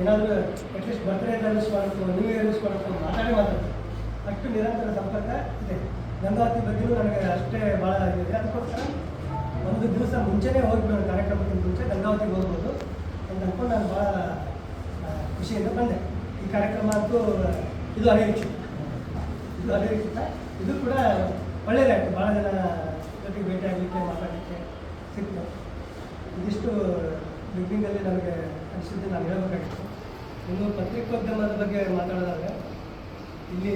ಏನಾದರೂ at least birthday ಮಾಡಬೇಕು new year ಮಾಡಬೇಕು ಮಾತಾಡಿ ಮಾತಾಡ್ತಾರೆ ಅಷ್ಟು ನಿರಂತರ ಸಂಪರ್ಕ ಇದೆ. ಗಂಗಾವತಿ ಬಗ್ಗೆಯೂ ನನಗೆ ಅಷ್ಟೇ ಭಾಳ ಇದೆ ಅದಕ್ಕೋಸ್ಕರ ಒಂದು ದಿವಸ ಮುಂಚೆನೇ ಹೋಗ್ಬೋದು ಕಾರ್ಯಕ್ರಮಕ್ಕಿಂತ ಮುಂಚೆ ಗಂಗಾವತಿಗೆ ಹೋಗ್ಬೋದು. ಅಂತ ಅಂದ್ಕೊಂಡು ನಾನು ಭಾಳ ಖುಷಿಯಿಂದ ಬಂದೆ. ಈ ಕಾರ್ಯಕ್ರಮ ಅಂತೂ ಇದು ಅನಿರೀಕ್ಷಿತ. ಇದು ಅನಿರೀಕ್ಷಿತ. ಇದು ಕೂಡ ಒಳ್ಳೆಯದಾಯಿತು ಭಾಳ ಜನ ಜೊತೆಗೆ ಭೇಟಿ ಆಗಲಿಕ್ಕೆ, ಮಾತಾಡಲಿಕ್ಕೆ ಸಿಕ್ತು. ಇದಿಷ್ಟು ಬಿಗ್ನಿಂಗಲ್ಲಿ ನನಗೆ ಅನಿಸಿದ್ದು ನಾನು ಹೇಳಬೇಕಾಗಿತ್ತು. ಇನ್ನು ಪತ್ರಿಕೋದ್ಯಮದ ಬಗ್ಗೆ ಮಾತಾಡಿದಾಗ ಇಲ್ಲಿ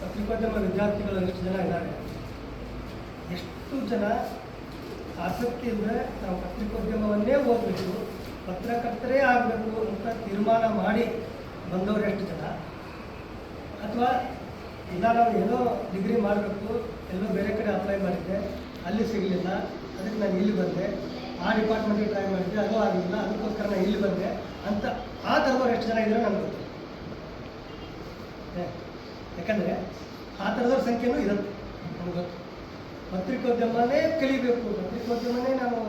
ಪತ್ರಿಕೋದ್ಯಮ ವಿದ್ಯಾರ್ಥಿಗಳು ಎಷ್ಟು ಜನ ಇದ್ದಾರೆ? ಎಷ್ಟು ಜನ ಆಸಕ್ತಿಯಿಂದ ನಾವು ಪತ್ರಿಕೋದ್ಯಮವನ್ನೇ ಓದಬೇಕು, ಪತ್ರಕರ್ತರೇ ಆಗಬೇಕು ಅಂತ ತೀರ್ಮಾನ ಮಾಡಿ ಬಂದವರು ಎಷ್ಟು ಜನ? ಅಥವಾ ಇಲ್ಲ ನಾವು ಏನೋ ಡಿಗ್ರಿ ಮಾಡಬೇಕು, ಎಲ್ಲೋ ಬೇರೆ ಕಡೆ ಅಪ್ಲೈ ಮಾಡಿದ್ದೆ, ಅಲ್ಲಿ ಸಿಗಲಿಲ್ಲ, ಅದಕ್ಕೆ ನಾನು ಇಲ್ಲಿ ಬಂದೆ, ಆ ಡಿಪಾರ್ಟ್ಮೆಂಟಿಗೆ ಟ್ರೈ ಮಾಡಿದ್ದೆ, ಅದು ಆಗಲಿಲ್ಲ ಅದಕ್ಕೋಸ್ಕರ ನಾನು ಇಲ್ಲಿ ಬಂದೆ. ಅಂತ ಆ ಥರದವ್ರು ಎಷ್ಟು ಜನ ಇದ್ದಾರೆ ನನಗೆ ಗೊತ್ತು. ಯಾಕಂದ್ರೆ ಆ ಥರದವ್ರ ಸಂಖ್ಯೆನೂ ಇರುತ್ತೆ, ನನಗೆ ಗೊತ್ತು. ಪತ್ರಿಕೋದ್ಯಮನೇ ಕಲಿಬೇಕು, ಪತ್ರಿಕೋದ್ಯಮನೇ ನಾವು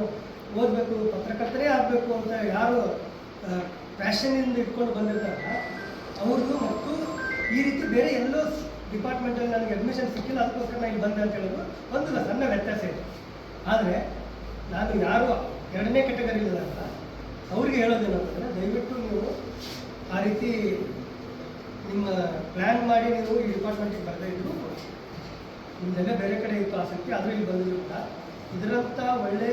ಓದಬೇಕು ಪತ್ರಕರ್ತರೇ ಆಗಬೇಕು ಅಂತ ಯಾರು ಪ್ಯಾಷನಿಂದ ಇಟ್ಕೊಂಡು ಬಂದಿರ್ತಾರಲ್ಲ, ಅವ್ರದ್ದು ಮತ್ತು ಈ ರೀತಿ ಬೇರೆ ಎಲ್ಲೋ ಡಿಪಾರ್ಟ್ಮೆಂಟಲ್ಲಿ ನನಗೆ ಅಡ್ಮಿಷನ್ ಸಿಕ್ಕಿಲ್ಲ, ಅದಕ್ಕೋಸ್ಕರ ನಾನು ಇಲ್ಲಿ ಬಂದೆ ಅಂತ ಹೇಳೋದು ಒಂದು ಸಣ್ಣ ವ್ಯತ್ಯಾಸ ಇದೆ. ಆದರೆ ನಾನು ಯಾರು ಎರಡನೇ ಕೆಟಗರಿ ಇಲ್ಲದಲ್ಲ ಅವ್ರಿಗೆ ಹೇಳೋದೇನಂತಂದರೆ ದಯವಿಟ್ಟು ನೀವು ಆ ರೀತಿ ನಿಮ್ಮ ಪ್ಲ್ಯಾನ್ ಮಾಡಿ ನೀವು ಈ ಡಿಪಾರ್ಟ್ಮೆಂಟಿಗೆ ಬರದೇ ಇದ್ರು ನಿಮ್ದೆಲ್ಲ ಬೇರೆ ಕಡೆ ಇತ್ತು ಆಸಕ್ತಿ, ಆದರೂ ಇಲ್ಲಿ ಕೂಡ ಇದರಂಥ ಒಳ್ಳೆ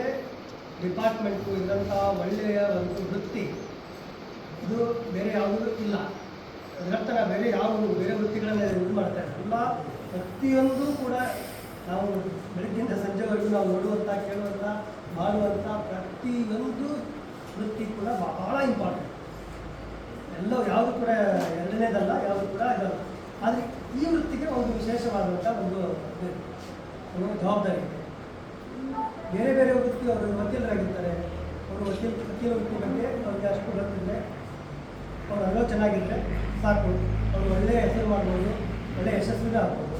ಡಿಪಾರ್ಟ್ಮೆಂಟು ಇದರಂಥ ಒಳ್ಳೆಯ ಒಂದು ವೃತ್ತಿ, ಇದು ಬೇರೆ ಯಾವುದೂ ಇಲ್ಲ. ಅದರರ್ಥ ನಾವು ಬೇರೆ ಯಾವ ಬೇರೆ ವೃತ್ತಿಗಳನ್ನ ಇದು ಮಾಡ್ತಾ ಇಲ್ಲ ಪ್ರತಿಯೊಂದು ಕೂಡ ನಾವು ಬೆಳಗ್ಗಿಂದ ಸಂಜೆವರೆಗೂ ನಾವು ನೋಡುವಂಥ ಕೇಳುವಂಥ ಮಾಡುವಂಥ ಪ್ರತಿಯೊಂದು ವೃತ್ತಿ ಕೂಡ ಬಹಳ ಇಂಪಾರ್ಟೆಂಟ್ ಎಲ್ಲ ಯಾವುದು ಕೂಡ ಎರಡನೇದಲ್ಲ, ಯಾವುದು ಕೂಡ ಇದಲ್ಲ. ಆದರೆ ಈ ವೃತ್ತಿಗೆ ಒಂದು ವಿಶೇಷವಾದಂಥ ಒಂದು ಒಂದು ಜವಾಬ್ದಾರಿ ಇದೆ. ಬೇರೆ ಬೇರೆ ವೃತ್ತಿ ಅವರು ವಕೀಲರಾಗಿರ್ತಾರೆ. ಅವರು ವಕೀಲ ವಕೀಲ ವೃತ್ತಿ ಬಗ್ಗೆ ಅವ್ರಿಗೆ ಅಷ್ಟು ಗೊತ್ತಿದ್ರೆ, ಅವ್ರು ಅಲ್ಲೋ ಚೆನ್ನಾಗಿದ್ರೆ ಸಾಕು. ಅವರು ಒಳ್ಳೆಯ ಹೆಸರು ಮಾಡ್ಬೋದು ಒಳ್ಳೆಯ ಯಶಸ್ವಿನ ಆಗ್ಬೋದು.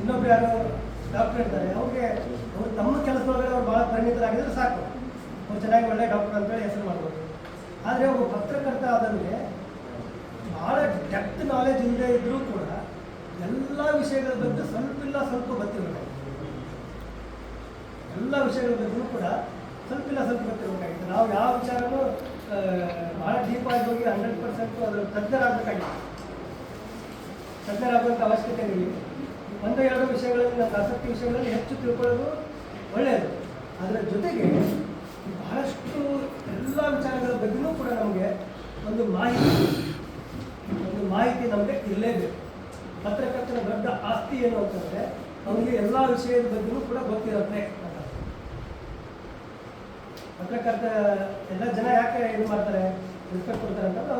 ಇನ್ನೊಬ್ರು ಯಾರೋ ಡಾಕ್ಟರ್ ಇರ್ತಾರೆ ಅವ್ರಿಗೆ ಅವರು ತಮ್ಮ ಕೆಲಸದೊಳಗಡೆ ಅವ್ರು ಭಾಳ ಪರಿಣಿತರಾಗಿದ್ರೆ ಸಾಕು. ಚೆನ್ನಾಗಿ ಒಳ್ಳೆ ಡಾಕ್ಟರ್ ಅಂತೇಳಿ ಹೆಸರು ಮಾಡ್ಬೋದು. ಆದರೆ ಒಬ್ಬ ಪತ್ರಕರ್ತ ಆದಂಗೆ ಭಾಳ ಡೆಪ್ತ್ ನಾಲೆಜ್ ಇಲ್ಲದೆ ಇದ್ದರೂ ಕೂಡ ಎಲ್ಲ ವಿಷಯಗಳ ಬಗ್ಗೆ ಸ್ವಲ್ಪ ಇಲ್ಲ, ಸ್ವಲ್ಪ ಗೊತ್ತಿರಬೇಕು. ಎಲ್ಲ ವಿಷಯಗಳ ಬಗ್ಗೆ ಕೂಡ ಸ್ವಲ್ಪ ಇಲ್ಲ, ಸ್ವಲ್ಪ ಗೊತ್ತಿರಬೇಕಾಗಿತ್ತು. ನಾವು ಯಾವ ವಿಚಾರನೂ ಭಾಳ ಡೀಪಾಗಿ ಹೋಗಿ ಹಂಡ್ರೆಡ್ ಪರ್ಸೆಂಟ್ ಅದರ ತಜ್ಞರಾಗಬೇಕಾಗಿತ್ತು. ತಜ್ಞರಾಗುವಂಥ ಅವಶ್ಯಕತೆ ಇಲ್ಲ ಒಂದು ಎರಡು ವಿಷಯಗಳಲ್ಲಿ ನಮ್ಮ ಆಸಕ್ತಿ ವಿಷಯಗಳಲ್ಲಿ ಹೆಚ್ಚು ತಿಳ್ಕೊಳ್ಳೋದು ಒಳ್ಳೆಯದು. ಅದರ ಜೊತೆಗೆ ಬಹಳಷ್ಟು ಎಲ್ಲ ವಿಚಾರಗಳ ಬಗ್ಗೆಯೂ ಕೂಡ ನಮಗೆ ಒಂದು ಮಾಹಿತಿ ಒಂದು ಮಾಹಿತಿ ನಮಗೆ ಇರಲೇಬೇಕು. ಪತ್ರಕರ್ತನ ದೊಡ್ಡ ಆಸ್ತಿ ಏನು ಅಂತಂದರೆ, ಅವನಿಗೆ ಎಲ್ಲ ವಿಷಯದ ಬಗ್ಗೆಯೂ ಕೂಡ ಗೊತ್ತಿರುತ್ತೆ ಪತ್ರಕರ್ತ, ಎಲ್ಲ ಜನ ಯಾಕೆ ಇದು ಮಾಡ್ತಾರೆ, ರೆಸ್ಪೆಕ್ಟ್ ಕೊಡ್ತಾರೆ ಅಂತಂದ್ರೆ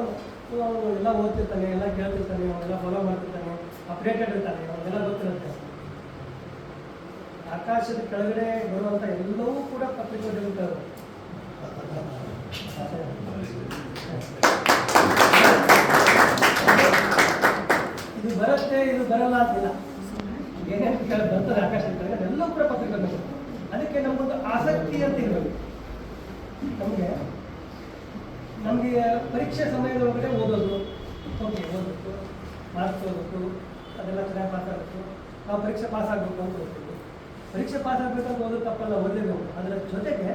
ಅವನು ಎಲ್ಲ ಓದ್ತಿರ್ತಾನೆ, ಎಲ್ಲ ಕೇಳ್ತಿರ್ತಾನೆ ಅವನ್ನೆಲ್ಲ ಫಾಲೋ ಮಾಡ್ತಿರ್ತಾನೆ ಅಪ್ಡೇಟೆಡ್ ಇರ್ತಾನೆ ಅವನ್ನೆಲ್ಲ ಗೊತ್ತಿರುತ್ತೆ. ಆಕಾಶದ ಕೆಳಗಡೆ ಬರುವಂಥ ಎಲ್ಲವೂ ಕೂಡ ಪತ್ರಿಕೋದ್ಯಮಿಗಳು ಇದು ಬರುತ್ತೆ, ಇದು ಬರಲ್ಲ ಅಂತಿಲ್ಲ. ಏನೇನು ಬರ್ತದೆ ಆಕಾಶದ ಕೆಳಗಡೆ ಎಲ್ಲವೂ ಕೂಡ ಪತ್ರಿಕೋದ್ಯಮ ಅದಕ್ಕೆ ನಮಗೊಂದು ಆಸಕ್ತಿ ಅಂತ ಇರಬೇಕು ನಮಗೆ ನಮಗೆ ಪರೀಕ್ಷೆ ಸಮಯದೊಳಗಡೆ ಓದೋದು, ಓಕೆ, ಓದಬೇಕು, ಮಾರ್ಕ್ಸ್ ಓದಬೇಕು, ಅದೆಲ್ಲ ಚೆನ್ನಾಗಿ ಮಾತಾಡಬೇಕು ನಾವು ಪರೀಕ್ಷೆ ಪಾಸ್ ಆಗಬೇಕು ಅಂತ ಪರೀಕ್ಷೆ ಪಾಸ್ ಆಗಬೇಕಂತ ಓದೋ ತಪ್ಪಲ್ಲ ಓದಲೇಬೇಕು ಅದರ ಜೊತೆಗೆ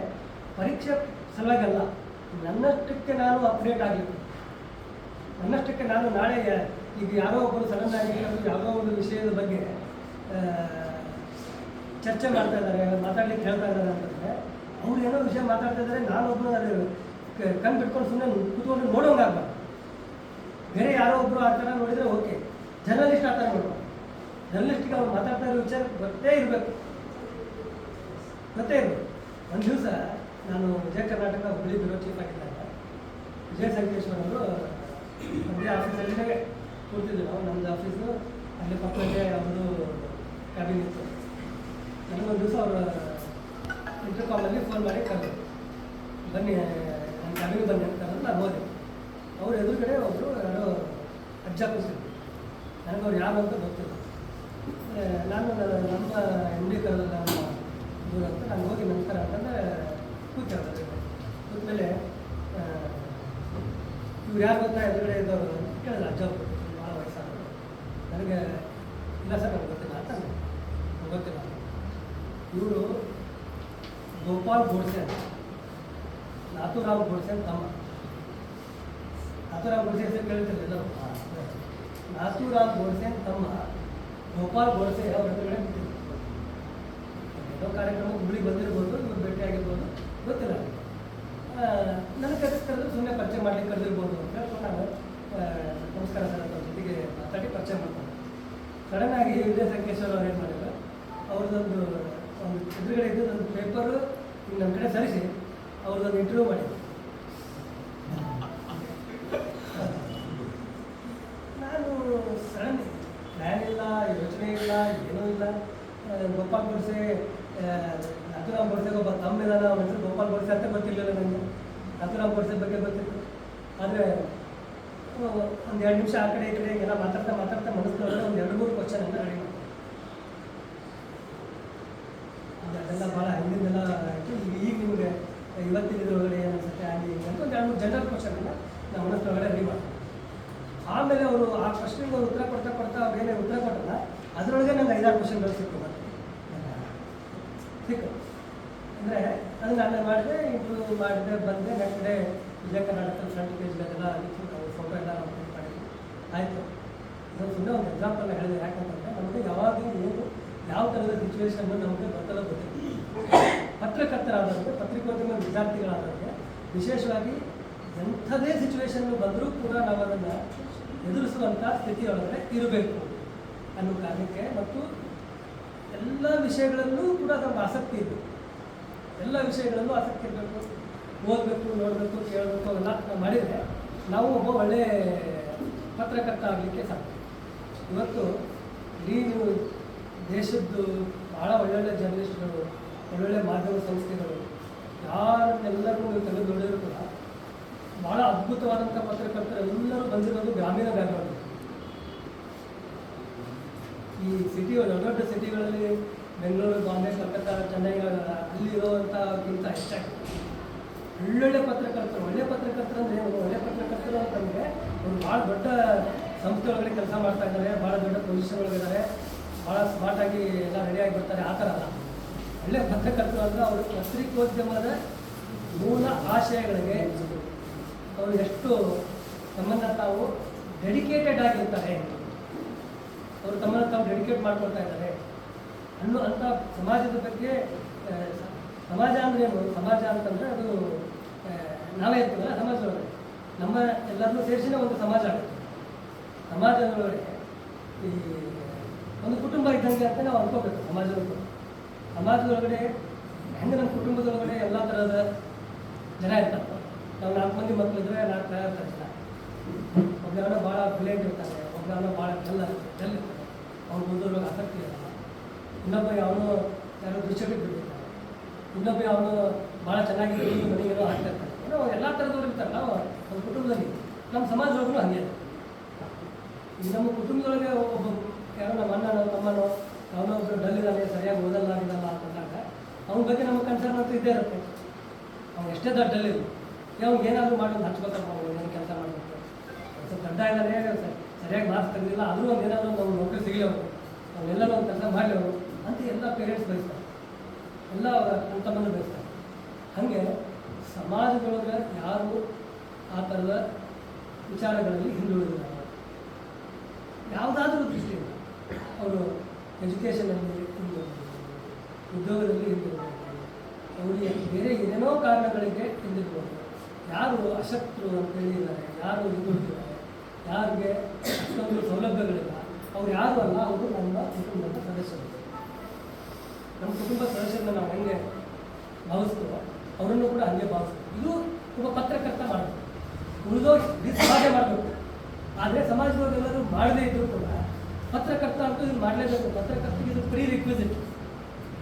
ಪರೀಕ್ಷೆ ಸಲುವಾಗಲ್ಲ. ನನ್ನಷ್ಟಕ್ಕೆ ನಾನು ಅಪ್ಡೇಟ್ ಆಗಬೇಕು ನನ್ನಷ್ಟಕ್ಕೆ ನಾನು ನಾಳೆ, ಈಗ ಯಾರೋ ಒಬ್ಬರು ಸಡನ್ ಆಗಿ ಯಾವುದೋ ಒಂದು ವಿಷಯದ ಬಗ್ಗೆ ಚರ್ಚೆ ಮಾಡ್ತಾ ಇದ್ದಾರೆ, ಮಾತಾಡ್ಲಿಕ್ಕೆ ಹೇಳ್ತಾ ಇದ್ದಾರೆ ಅಂತಂದರೆ, ಅವ್ರು ಏನೋ ವಿಷಯ ಮಾತಾಡ್ತಾ ಇದ್ದಾರೆ ನಾನೊಬ್ಬರು ಅದು ಕಣ್ಣು ಕಣ್ ಬಿಟ್ಕೊಂಡು ಸುಮ್ಮನೆ ಕೂತ್ಕೊಂಡು ನೋಡೋಂಗಾಗಬಾರ್ದು ಬೇರೆ ಯಾರೋ ಒಬ್ಬರು ಆ ಥರ ನೋಡಿದರೆ ಓಕೆ ಜರ್ನಲಿಸ್ಟ್ ಆ ಥರ ನೋಡ್ಬಾರ್ದು. ಜರ್ನಲಿಸ್ಟಿಗೆ ಅವ್ರು ಮಾತಾಡ್ತಾ ಇರೋ ವಿಚಾರ ಗೊತ್ತೇ ಇರಬೇಕು. ಇರಬೇಕು ಒಂದು ದಿವಸ ನಾನು ವಿಜಯ ಕರ್ನಾಟಕ ಹುಬ್ಬಳ್ಳಿ ಬ್ಯೂರೋ ಚೀಫ್ ಆಗಿದ್ದಾಗ ವಿಜಯ ಸಂಕೇಶ್ವರ್ ಅವರು ಒಂದೇ ಆಫೀಸಲ್ಲೇ ಕೂರ್ತಿದ್ವಿ ನಾವು ನಮ್ಮದು ಆಫೀಸು ಅಲ್ಲಿ ಪಕ್ಕದಲ್ಲೇ ಅವರು ಕ್ಯಾಬಿನ್ ಇತ್ತು. ಒಂದು ದಿವಸ ಅವರ ಇಂಟರ್ಕಾಮಲ್ಲಿ ಫೋನ್ ಮಾಡಿ ಕರೆದರು ಬನ್ನಿ ನನ್ನ ಕ್ಯಾಬಿನ್ ಬನ್ನಿ ಅಂತ ನಾನು ಹೋದೆ. ಅವರು ಎದುರುಗಡೆ ಒಬ್ಬರು ಯಾರೋ ಅಜ್ಜ ಕೂಸಿದ್ರು ನನಗೆ ಅವ್ರು ಯಾರು ಅಂತ ಗೊತ್ತಿಲ್ಲ. ನಾನು ನಮ್ಮ ಎಂ ಡಿ ಕರೆದಲ್ಲ ನಮ್ಮ ದೂರ ಅಂತ ನಾನು ಹೋಗಿ ನಮಸ್ಕಾರ ಕೂತ್ಕೊಳ್ಳೋದು ಕೂತ್ಮೇಲೆ ಇವ್ರು ಯಾರು ಗೊತ್ತಾ? ಎದುರುಗಡೆ ಇದ್ದವರು ಅಂತ ಕೇಳಿದ ಅಜ್ಜ ಭಾಳ ವಯಸ್ಸಾದರು ನನಗೆ ಇಲ್ಲ ಸರ್ ನನಗೆ ಗೊತ್ತಿಲ್ಲ ಅಂತ. ಗೊತ್ತಿಲ್ಲ. ಇವರು ಗೋಪಾಲ್ ಗೋಡ್ಸೆ ಅಂತ. ನಾಥುರಾವ್ ಗೋಡ್ಸೆ ಅಂತ ತಮ್ಮ. ನಾಥುರಾವ್ ಗೋಡ್ಸೆ ಹೆಸರು ಕೇಳ್ತಿರಲಿಲ್ಲ ಎಲ್ಲರೂ. ನಾಥುರಾವ್ ಗೋಡ್ಸೆ ಅಂತ ತಮ್ಮ. ಗೋಪಾಲ್ ಗೋಡ್ಸೆ ಅವ್ರ ಎದುರುಗಡೆ ಬಿಟ್ಟಿದ್ರು ಏನೋ ಕಾರ್ಯಕ್ರಮ ಹುಬ್ಳಿಗೆ ಬಂದಿರ್ಬೋದು ಇವ್ರು ಭೇಟಿ ಆಗಿರ್ಬೋದು ಗೊತ್ತಿಲ್ಲ ಆ, ನನಗೆ ಕರೆಸ್ಕರೆದು ಸುಮ್ಮನೆ ಪರಿಚಯ ಮಾಡ್ಲಿಕ್ಕೆ ಕರೆದಿರ್ಬೋದು ಅಂತ ಹೇಳ್ಕೊಂಡು ನಾನು ಆ, ನಮಸ್ಕಾರ ಸರ್ ಅಂತ ಅವ್ರ ಜೊತೆಗೆ ಮಾತಾಡಿ ಪರಿಚಯ ಮಾಡ್ಕೊಂಡೆ ಸಡನ್ ಆಗಿ ವಿಜಯ ಸಂಕೇಶ್ವರ ಅವ್ರು ಏನು ಮಾಡಿದ್ರು? ಅವ್ರದ್ದೊಂದು ಒಂದು ಎದುರುಗಡೆ ಇದ್ದು ಒಂದು ಪೇಪರು ಈಗ ನಮ್ಮ ಕಡೆ ಸರಿಸಿ, ಅವ್ರದ್ದೊಂದು ಇಂಟರ್ವ್ಯೂ ಮಾಡಿ ನಾನು ಸಡನ್ ಪ್ಲ್ಯಾನ್ ಇಲ್ಲ, ಯೋಚನೆ ಇಲ್ಲ, ಏನೂ ಇಲ್ಲ. ಗೋಪಾಲ್ ಗೋಡ್ಸೆ ನಥುರಾಮ್ ಗೋಡ್ಸೆ ಒಬ್ಬ ತಮ್ಮ ಇದ್ದಾನ ಅವನ ಹೆಸರು ಗೋಪಾಲ್ ಗೋಡ್ಸೆ ಅಂತ ಗೊತ್ತಿರಲಿಲ್ಲ ನನಗೆ ನಥುರಾಮ್ ಗೋಡ್ಸೆ ಬಗ್ಗೆ ಗೊತ್ತಿತ್ತು. ಆದರೆ ಒಂದು ಎರಡು ನಿಮಿಷ ಆ ಕಡೆ ಈ ಕಡೆ ಎಲ್ಲ ಮಾತಾಡ್ತಾ ಮಾತಾಡ್ತಾ ಮನಸ್ಸಿನೊಳಗೆ ಒಂದು ಎರಡು ಮೂರು ಕ್ವಶನ್ ಅಂತ ರೆಡಿ ಮಾಡಿ ಅದೆಲ್ಲ ಭಾಳ ಹಿಂದಿಂದೆಲ್ಲ ಆಯಿತು ಈಗ ಈಗ ನಿಮಗೆ ಇವತ್ತಿನ ಇದ್ರೊಳಗಡೆ ಏನು ಅನ್ಸುತ್ತೆ ಹಂಗೆ ಹಿಂಗೆ ಅಂತ ಒಂದು ಎರಡು ಮೂರು ಜನರಲ್ ಕ್ವಶನ್ನ ನಾವು ಮನಸ್ಸಿನೊಳಗಡೆ ರೆಡಿ ಮಾಡ್ತೀವಿ ಆಮೇಲೆ ಅವರು ಆ ಕ್ವಶನ್ಗೆ ಅವ್ರು ಉತ್ತರ ಕೊಡ್ತಾ ಕೊಡ್ತಾ ಅವ್ರು ಏನೇ ಉತ್ತರ ಕೊಟ್ಟಲ್ಲ ಅದರೊಳಗೆ ನಂಗೆ ಐದಾರು ಕ್ವಶನ್ಗಳು ಸಿಕ್ಕು ಮತ್ತೆ ಸಿಕ್ಕು ಅಂದರೆ ಅದನ್ನ ನಾನು ಮಾಡಿದೆ ಇಂಪ್ರೂವ್ ಬಂದ್ರೆ ಬಂದೆ next day Vijaya Karnataka front ಪೇಜ್ಗೆಲ್ಲ ಅದಕ್ಕೆ ನಾವು ಫೋಟೋ ಎಲ್ಲ ನಾವು ಪ್ರಿಂಟ್ ಮಾಡಿದ್ವಿ. ಆಯಿತು. ಇದೊಂದು ಸುಮ್ಮನೆ ಒಂದು ಎಕ್ಸಾಂಪಲ್ ಹೇಳಿದೆ. ಯಾಕಂತಂದರೆ ನಮಗೆ ಯಾವಾಗ ಏನು, ಯಾವ ಥರದ ಸಿಚುವೇಶನ್ ನಮಗೆ ಬರ್ತಲ್ಲ ಗೊತ್ತಿಲ್ಲ ಪತ್ರಕರ್ತರಾದವ್ರಿಗೆ, ಪತ್ರಿಕೋದ್ಯಮ ವಿದ್ಯಾರ್ಥಿಗಳಾದಂತೆ ವಿಶೇಷವಾಗಿ ಎಂಥದೇ ಸಿಚುವೇಶನ್ ಬಂದರೂ ಕೂಡ ನಾವು ಅದನ್ನು ಎದುರಿಸುವಂಥ ಸ್ಥಿತಿಯೊಳಗೆ ಇರಬೇಕು ಅನ್ನೋ ಕಾರಣಕ್ಕೆ ಮತ್ತು ಎಲ್ಲ ವಿಷಯಗಳಲ್ಲೂ ಕೂಡ ನಮ್ಗೆ ಆಸಕ್ತಿ ಇರಬೇಕು ಎಲ್ಲ ವಿಷಯಗಳಲ್ಲೂ ಆಸಕ್ತಿ ಇರಬೇಕು. ಓದಬೇಕು, ನೋಡಬೇಕು, ಕೇಳಬೇಕು ಅವೆಲ್ಲ ಮಾಡಿದರೆ ನಾವು ಒಬ್ಬ ಒಳ್ಳೆ ಪತ್ರಕರ್ತ ಆಗಲಿಕ್ಕೆ ಸಾಧ್ಯ. ಇವತ್ತು ಇಡೀ ನೀವು ದೇಶದ್ದು ಭಾಳ ಒಳ್ಳೊಳ್ಳೆ ಜರ್ನಲಿಸ್ಟ್ಗಳು ಒಳ್ಳೊಳ್ಳೆ ಮಾಧ್ಯಮ ಸಂಸ್ಥೆಗಳು, ಯಾರನ್ನೆಲ್ಲರೂ ನೀವು ತೆಗೆದು ನೋಡಿದ್ರು ಕೂಡ ಭಾಳ ಅದ್ಭುತವಾದಂಥ ಪತ್ರಕರ್ತರು ಎಲ್ಲರೂ ಬಂದಿರೋದು ಗ್ರಾಮೀಣ ಬ್ಯಾಕ್ಗ್ರೌಂಡ್ ಈ ಸಿಟಿ ದೊಡ್ಡ ದೊಡ್ಡ ಸಿಟಿಗಳಲ್ಲಿ ಬೆಂಗಳೂರು, ಬಾಂಬೆ, ಕಲ್ಕತ್ತಾ, ಚೆನ್ನೈಗಳ ಅಲ್ಲಿರೋವಂಥಕ್ಕಿಂತ ಹೆಚ್ಚಾಗಿ. ಒಳ್ಳೊಳ್ಳೆ ಪತ್ರಕರ್ತರು, ಒಳ್ಳೆ ಪತ್ರಕರ್ತರು ಅಂದರೆ ಒಂದು ಒಳ್ಳೆ ಪತ್ರಕರ್ತರು ಅಂತಂದರೆ ಒಂದು ಭಾಳ ದೊಡ್ಡ ಸಂಸ್ಥೆ ಒಳಗಡೆ ಕೆಲಸ ಮಾಡ್ತಾ ಇದ್ದಾರೆ, ಭಾಳ ದೊಡ್ಡ ಪೊಸಿಷನ್ ಒಳಗಿದ್ದಾರೆ ಭಾಳ ಸ್ಮಾರ್ಟಾಗಿ ಎಲ್ಲ ರೆಡಿಯಾಗಿ ಬರ್ತಾರೆ, ಆ ಥರ ಅಲ್ಲ. ಒಳ್ಳೆ ಪತ್ರಕರ್ತರು ಅಂದರೆ ಅವರು ಪತ್ರಿಕೋದ್ಯಮದ ಮೂಲ ಆಶಯಗಳಿಗೆ ಅವರು ಎಷ್ಟು ತಮ್ಮನ್ನು ತಾವು ಡೆಡಿಕೇಟೆಡ್ ಆಗಿರ್ತಾರೆ. ಅವರು ತಮ್ಮನ್ನು ತಾವು ಡೆಡಿಕೇಟ್ ಮಾಡ್ಕೊಳ್ತಾ ಇದ್ದಾರೆ. ಅನ್ನೋ ಅಂಥ ಸಮಾಜದ ಬಗ್ಗೆ ಸಮಾಜ ಅಂದ್ರೆ ಏನು? ಸಮಾಜ ಅಂತಂದರೆ ಅದು ನಾವೇ ಇರ್ತೀವಲ್ಲ ಸಮಾಜದೊಳಗಡೆ ನಮ್ಮ ಎಲ್ಲರನ್ನೂ ಸೇರಿಸಿನೇ ಒಂದು ಸಮಾಜ ಆಗುತ್ತೆ. ಸಮಾಜದೊಳಗಡೆ ಈ, ಒಂದು ಕುಟುಂಬ ಇದ್ದಂಗೆ ಅಂತ ನಾವು ಅನ್ಕೋಬೇಕು ಸಮಾಜದೊಳಗೆ ಸಮಾಜದೊಳಗಡೆ, ಹೆಂಗೆ ನಮ್ಮ ಕುಟುಂಬದೊಳಗಡೆ ಎಲ್ಲ ಥರದ ಜನ ಇರ್ತಾರೆ. ನಾವು ನಾಲ್ಕು ಮಂದಿ ಮಕ್ಕಳಿದ್ರೆ ನಾಲ್ಕು ಜನ ಇರ್ತಾರೆ ಜನ. ಒಬ್ಬರನ್ನ ಭಾಳ ಬ್ರಿಲಿಯಂಟ್ ಇರ್ತಾರೆ, ಒಬ್ಬರನ್ನ ಭಾಳ ಜಲ್ಲ ಜಲ್ಲಿರ್ತಾರೆ ಅವ್ನು ಓದೋದ್ರೊಳಗೆ ಆಸಕ್ತಿ ಇರಲ್ಲ. ಇನ್ನೊಬ್ಬ ಅವನು ಯಾರೋ ದುಶ್ಚಟಕ್ಕೆ ಬಿಟ್ಟಿರ್ತಾನೆ ಇನ್ನೊಬ್ಬ ಅವನು ಭಾಳ ಚೆನ್ನಾಗಿ ಈ ಹಾಕ್ತಾರೆ ಏನೋ ಎಲ್ಲ ಥರದವ್ರು ನಾವು ಒಂದು ಕುಟುಂಬದಲ್ಲಿ. ನಮ್ಮ ಸಮಾಜದೊಳಗೂ ಹಂಗೆ ಈಗ ನಮ್ಮ ಕುಟುಂಬದೊಳಗೆ ಒಬ್ಬ ಯಾರೋ ನಮ್ಮ ಅಣ್ಣನೋ, ತಮ್ಮನೋ, ಅವನೋ ಒಬ್ಬರು ಡಲ್ ಇದ್ದಾನೆ ಸರಿಯಾಗಿ ಓದಲ್ಲ ಇದಲ್ಲ ಅಂತಂದಾಗ ಅವನ ಬಗ್ಗೆ ನಮ್ಮ ಕನ್ಸರ್ನ್ ಅಂತೂ ಇದ್ದೇ ಇರುತ್ತೆ. ಅವ್ನು ಎಷ್ಟೇ ದೊಡ್ಡ ಡಲ್ ಅವ್ನಿಗೆ ಏನಾದರೂ ಮಾಡಿ ಒಂದು ಹಚ್ಬೇಕಪ್ಪ ಅವ್ನು ಏನು ಕೆಲಸ ಮಾಡಬೇಕು ಸ್ವಲ್ಪ ದೊಡ್ಡ ಇದ್ದಾನೆ ಸರ್, ಸರಿಯಾಗಿ ಮಾರ್ಕ್ಸ್ ತೆಗೆದಿಲ್ಲ, ಆದರೂ ಒಂದು ಏನಾದರೂ ಒಂದು ನೌಕರಿ ಸಿಗಲಿ ಅವನು ಅವನ್ನೆಲ್ಲರೂ ಒಂದು ಕೆಲಸ ಮಾಡಲಿ ಅವನು ಅಂತ ಎಲ್ಲ ಪೇರೆಂಟ್ಸ್ ಬಯಸ್ತಾರೆ. ಎಲ್ಲ ಅವರ ತಮ್ಮನ್ನು ಬೆಳೆಸ್ತಾರೆ ಹಾಗೆ ಸಮಾಜದೊಳಗೆ ಯಾರು ಆ ಥರದ ವಿಚಾರಗಳಲ್ಲಿ ಹಿಂದುಳಿದಿಲ್ಲ ಯಾವುದಾದ್ರೂ ದೃಷ್ಟಿಯಿಂದ ಅವರು ಎಜುಕೇಷನಲ್ಲಿ ಹಿಂದುಳಿದಿದ್ದಾರೆ, ಉದ್ಯೋಗದಲ್ಲಿ ಹಿಂದಿರ್ಬೋದು ಅವರಿಗೆ ಬೇರೆ ಏನೇನೋ ಕಾರಣಗಳಿಗೆ ಹಿಂದಿರ್ಬೋದು ಯಾರು ಅಶಕ್ತರು ಅಂತ ಹೇಳಿದ್ದಾರೆ, ಯಾರು ಹಿಂದುಳಿದಿದ್ದಾರೆ, ಯಾರಿಗೆ ಅಷ್ಟೊಂದು ಸೌಲಭ್ಯಗಳಿಲ್ಲ, ಅವ್ರು ಯಾರು ಅಲ್ಲ, ಅವರು ನಮ್ಮ ಕುಟುಂಬದ ಸದಸ್ಯರು. ನಮ್ಮ ಕುಟುಂಬ ಸದಸ್ಯರನ್ನ ನಾವು ಹೆಂಗೆ ಭಾವಿಸ್ತೀವೋ, ಅವರನ್ನು ಕೂಡ ಹಂಗೆ ಭಾವಿಸ್ತೀವಿ. ಇದು ಒಬ್ಬ ಪತ್ರಕರ್ತ ಮಾಡಬೇಕು. ಉಳಿದೋ ಸಮಾಜ ಮಾಡಬೇಕು. ಆದರೆ ಸಮಾಜದವರೆಲ್ಲರೂ ಮಾಡದೇ ಇದ್ರು ಕೂಡ ಪತ್ರಕರ್ತ ಅಂತೂ ಇದನ್ನು ಮಾಡಲೇಬೇಕು. ಪತ್ರಕರ್ತಿಗೆ ಇದು ಪ್ರೀ ರಿಕ್ವಿಸಿಟ್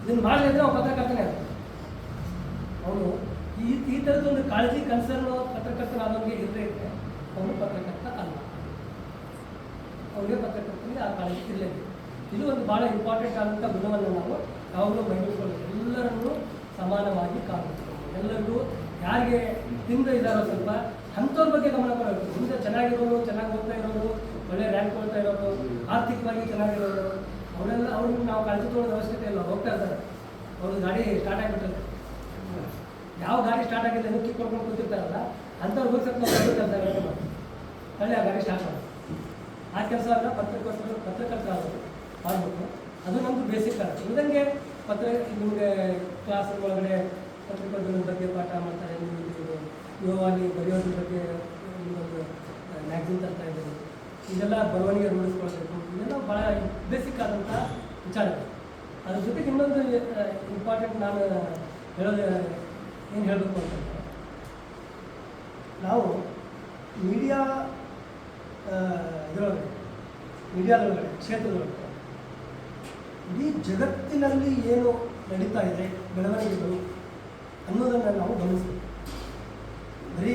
ಇದನ್ನು ಮಾಡಲಿದ್ರೆ ಅವ್ನು ಪತ್ರಕರ್ತನೇ ಅವನು ಈ ಈ ಥರದ ಒಂದು ಕಾಳಜಿ ಕನ್ಸರ್ನ್ ಪತ್ರಕರ್ತನಾದವನಿಗೆ ಇರದೇ ಇದ್ದರೆ ಅವನು ಪತ್ರಕರ್ತ ಅಲ್ಲ. ಅವನಿಗೆ ಪತ್ರಕರ್ತನಿಗೆ ಆ ಕಾಳಜಿ ಇರಲೇಬೇಕು. ಇದು ಒಂದು ಭಾಳ ಇಂಪಾರ್ಟೆಂಟ್ ಆದಂಥ ಗುಣವನ್ನು ನಾವು ಯಾವಾಗಲೂ ಮೈಗೂಡಿಸ್ಕೊಳ್ಬೇಕು ಎಲ್ಲರನ್ನೂ ಸಮಾನವಾಗಿ ಕಾಣುತ್ತೆ ಎಲ್ಲರಿಗೂ ಯಾರಿಗೆ ಹಿಂದೆ ಇದ್ದಾರೋ ಸ್ವಲ್ಪ ಅಂಥವ್ರ ಬಗ್ಗೆ ಗಮನ ಕೊಡಬೇಕು. ಹಿಂದೆ ಚೆನ್ನಾಗಿರೋರು, ಚೆನ್ನಾಗಿ ಓದ್ತಾ ಇರೋರು, ಒಳ್ಳೆ ರ್ಯಾಂಕ್ ಕೊಡ್ತಾ ಇರೋರು, ಆರ್ಥಿಕವಾಗಿ ಚೆನ್ನಾಗಿರೋರು, ಅವರೆಲ್ಲ ಅವ್ರಿಗೆ ನಾವು ಕಾಳಜಿ ತೊಗೊಳ್ಳೋದು ಅವಶ್ಯಕತೆ ಇಲ್ಲ. ಹೋಗ್ತಾ ಇರ್ತಾರೆ. ಅವ್ರ ಗಾಡಿ ಸ್ಟಾರ್ಟ್ ಆಗಿಬಿಟ್ಟಿರುತ್ತೆ ಯಾವ ಗಾಡಿ ಸ್ಟಾರ್ಟ್ ಆಗಿದೆ ಹುಕ್ಕಿ ಕಿಕ್ ಕೊಡ್ಕೊಂಡು ಕೂತಿರ್ತಾರಲ್ಲ, ಅಂಥವ್ರು ಹೋಗಿ ಸ್ವಲ್ಪ ಮಾಡ್ತೀವಿ ತಳ್ಳಿ ಆ ಗಾಡಿ ಸ್ಟಾರ್ಟ್ ಮಾಡಿ. ಆ ಕೆಲಸ ಅಲ್ಲ ಪತ್ರಕರ್ತರು ಪತ್ರಕರ್ತರಾದರು ಮಾಡಬೇಕು ಅದು ನಮ್ಮದು ಬೇಸಿಕ್ ಆಗುತ್ತೆ. ಉಳಿದಂಗೆ ಪತ್ರ ನಿಮಗೆ ಕ್ಲಾಸ್ ಒಳಗಡೆ ಪತ್ರಿಕೋದ್ಯಮದ ಬಗ್ಗೆ ಪಾಠ ಮಾಡ್ತಾರೆ ನಿಮಗೆ ಯುವವಾಣಿ ಬರೆಯೋದ್ರ ಬಗ್ಗೆ ನಿಮ್ಮೊಂದು ಮ್ಯಾಗ್ಝಿನ್ ತರ್ತಾ ಇದ್ದಾರೆ ಇದೆಲ್ಲ ಬರವಣಿಗೆ ರೂಢಿಸ್ಕೊಳ್ಬೇಕು. ಇದೆಲ್ಲ ಭಾಳ ಬೇಸಿಕ್ ಆದಂಥ ವಿಚಾರಗಳು. ಅದ್ರ ಜೊತೆಗೆ ಇನ್ನೊಂದು ಇಂಪಾರ್ಟೆಂಟ್ ನಾನು ಹೇಳೋದು ಏನು ಹೇಳಬೇಕು ಅಂತಂದರೆ, ನಾವು ಮೀಡಿಯಾ ಇದರೊಳಗೆ ಮೀಡಿಯಾದೊಳಗಡೆ ಕ್ಷೇತ್ರದೊಳಗಡೆ ಇಡೀ ಜಗತ್ತಿನಲ್ಲಿ ಏನು ನಡೀತಾ ಇದೆ, ಬೆಳವಣಿಗೆಗಳು ಅನ್ನೋದನ್ನು ನಾವು ಗಮನಿಸಬೇಕು. ಬರೀ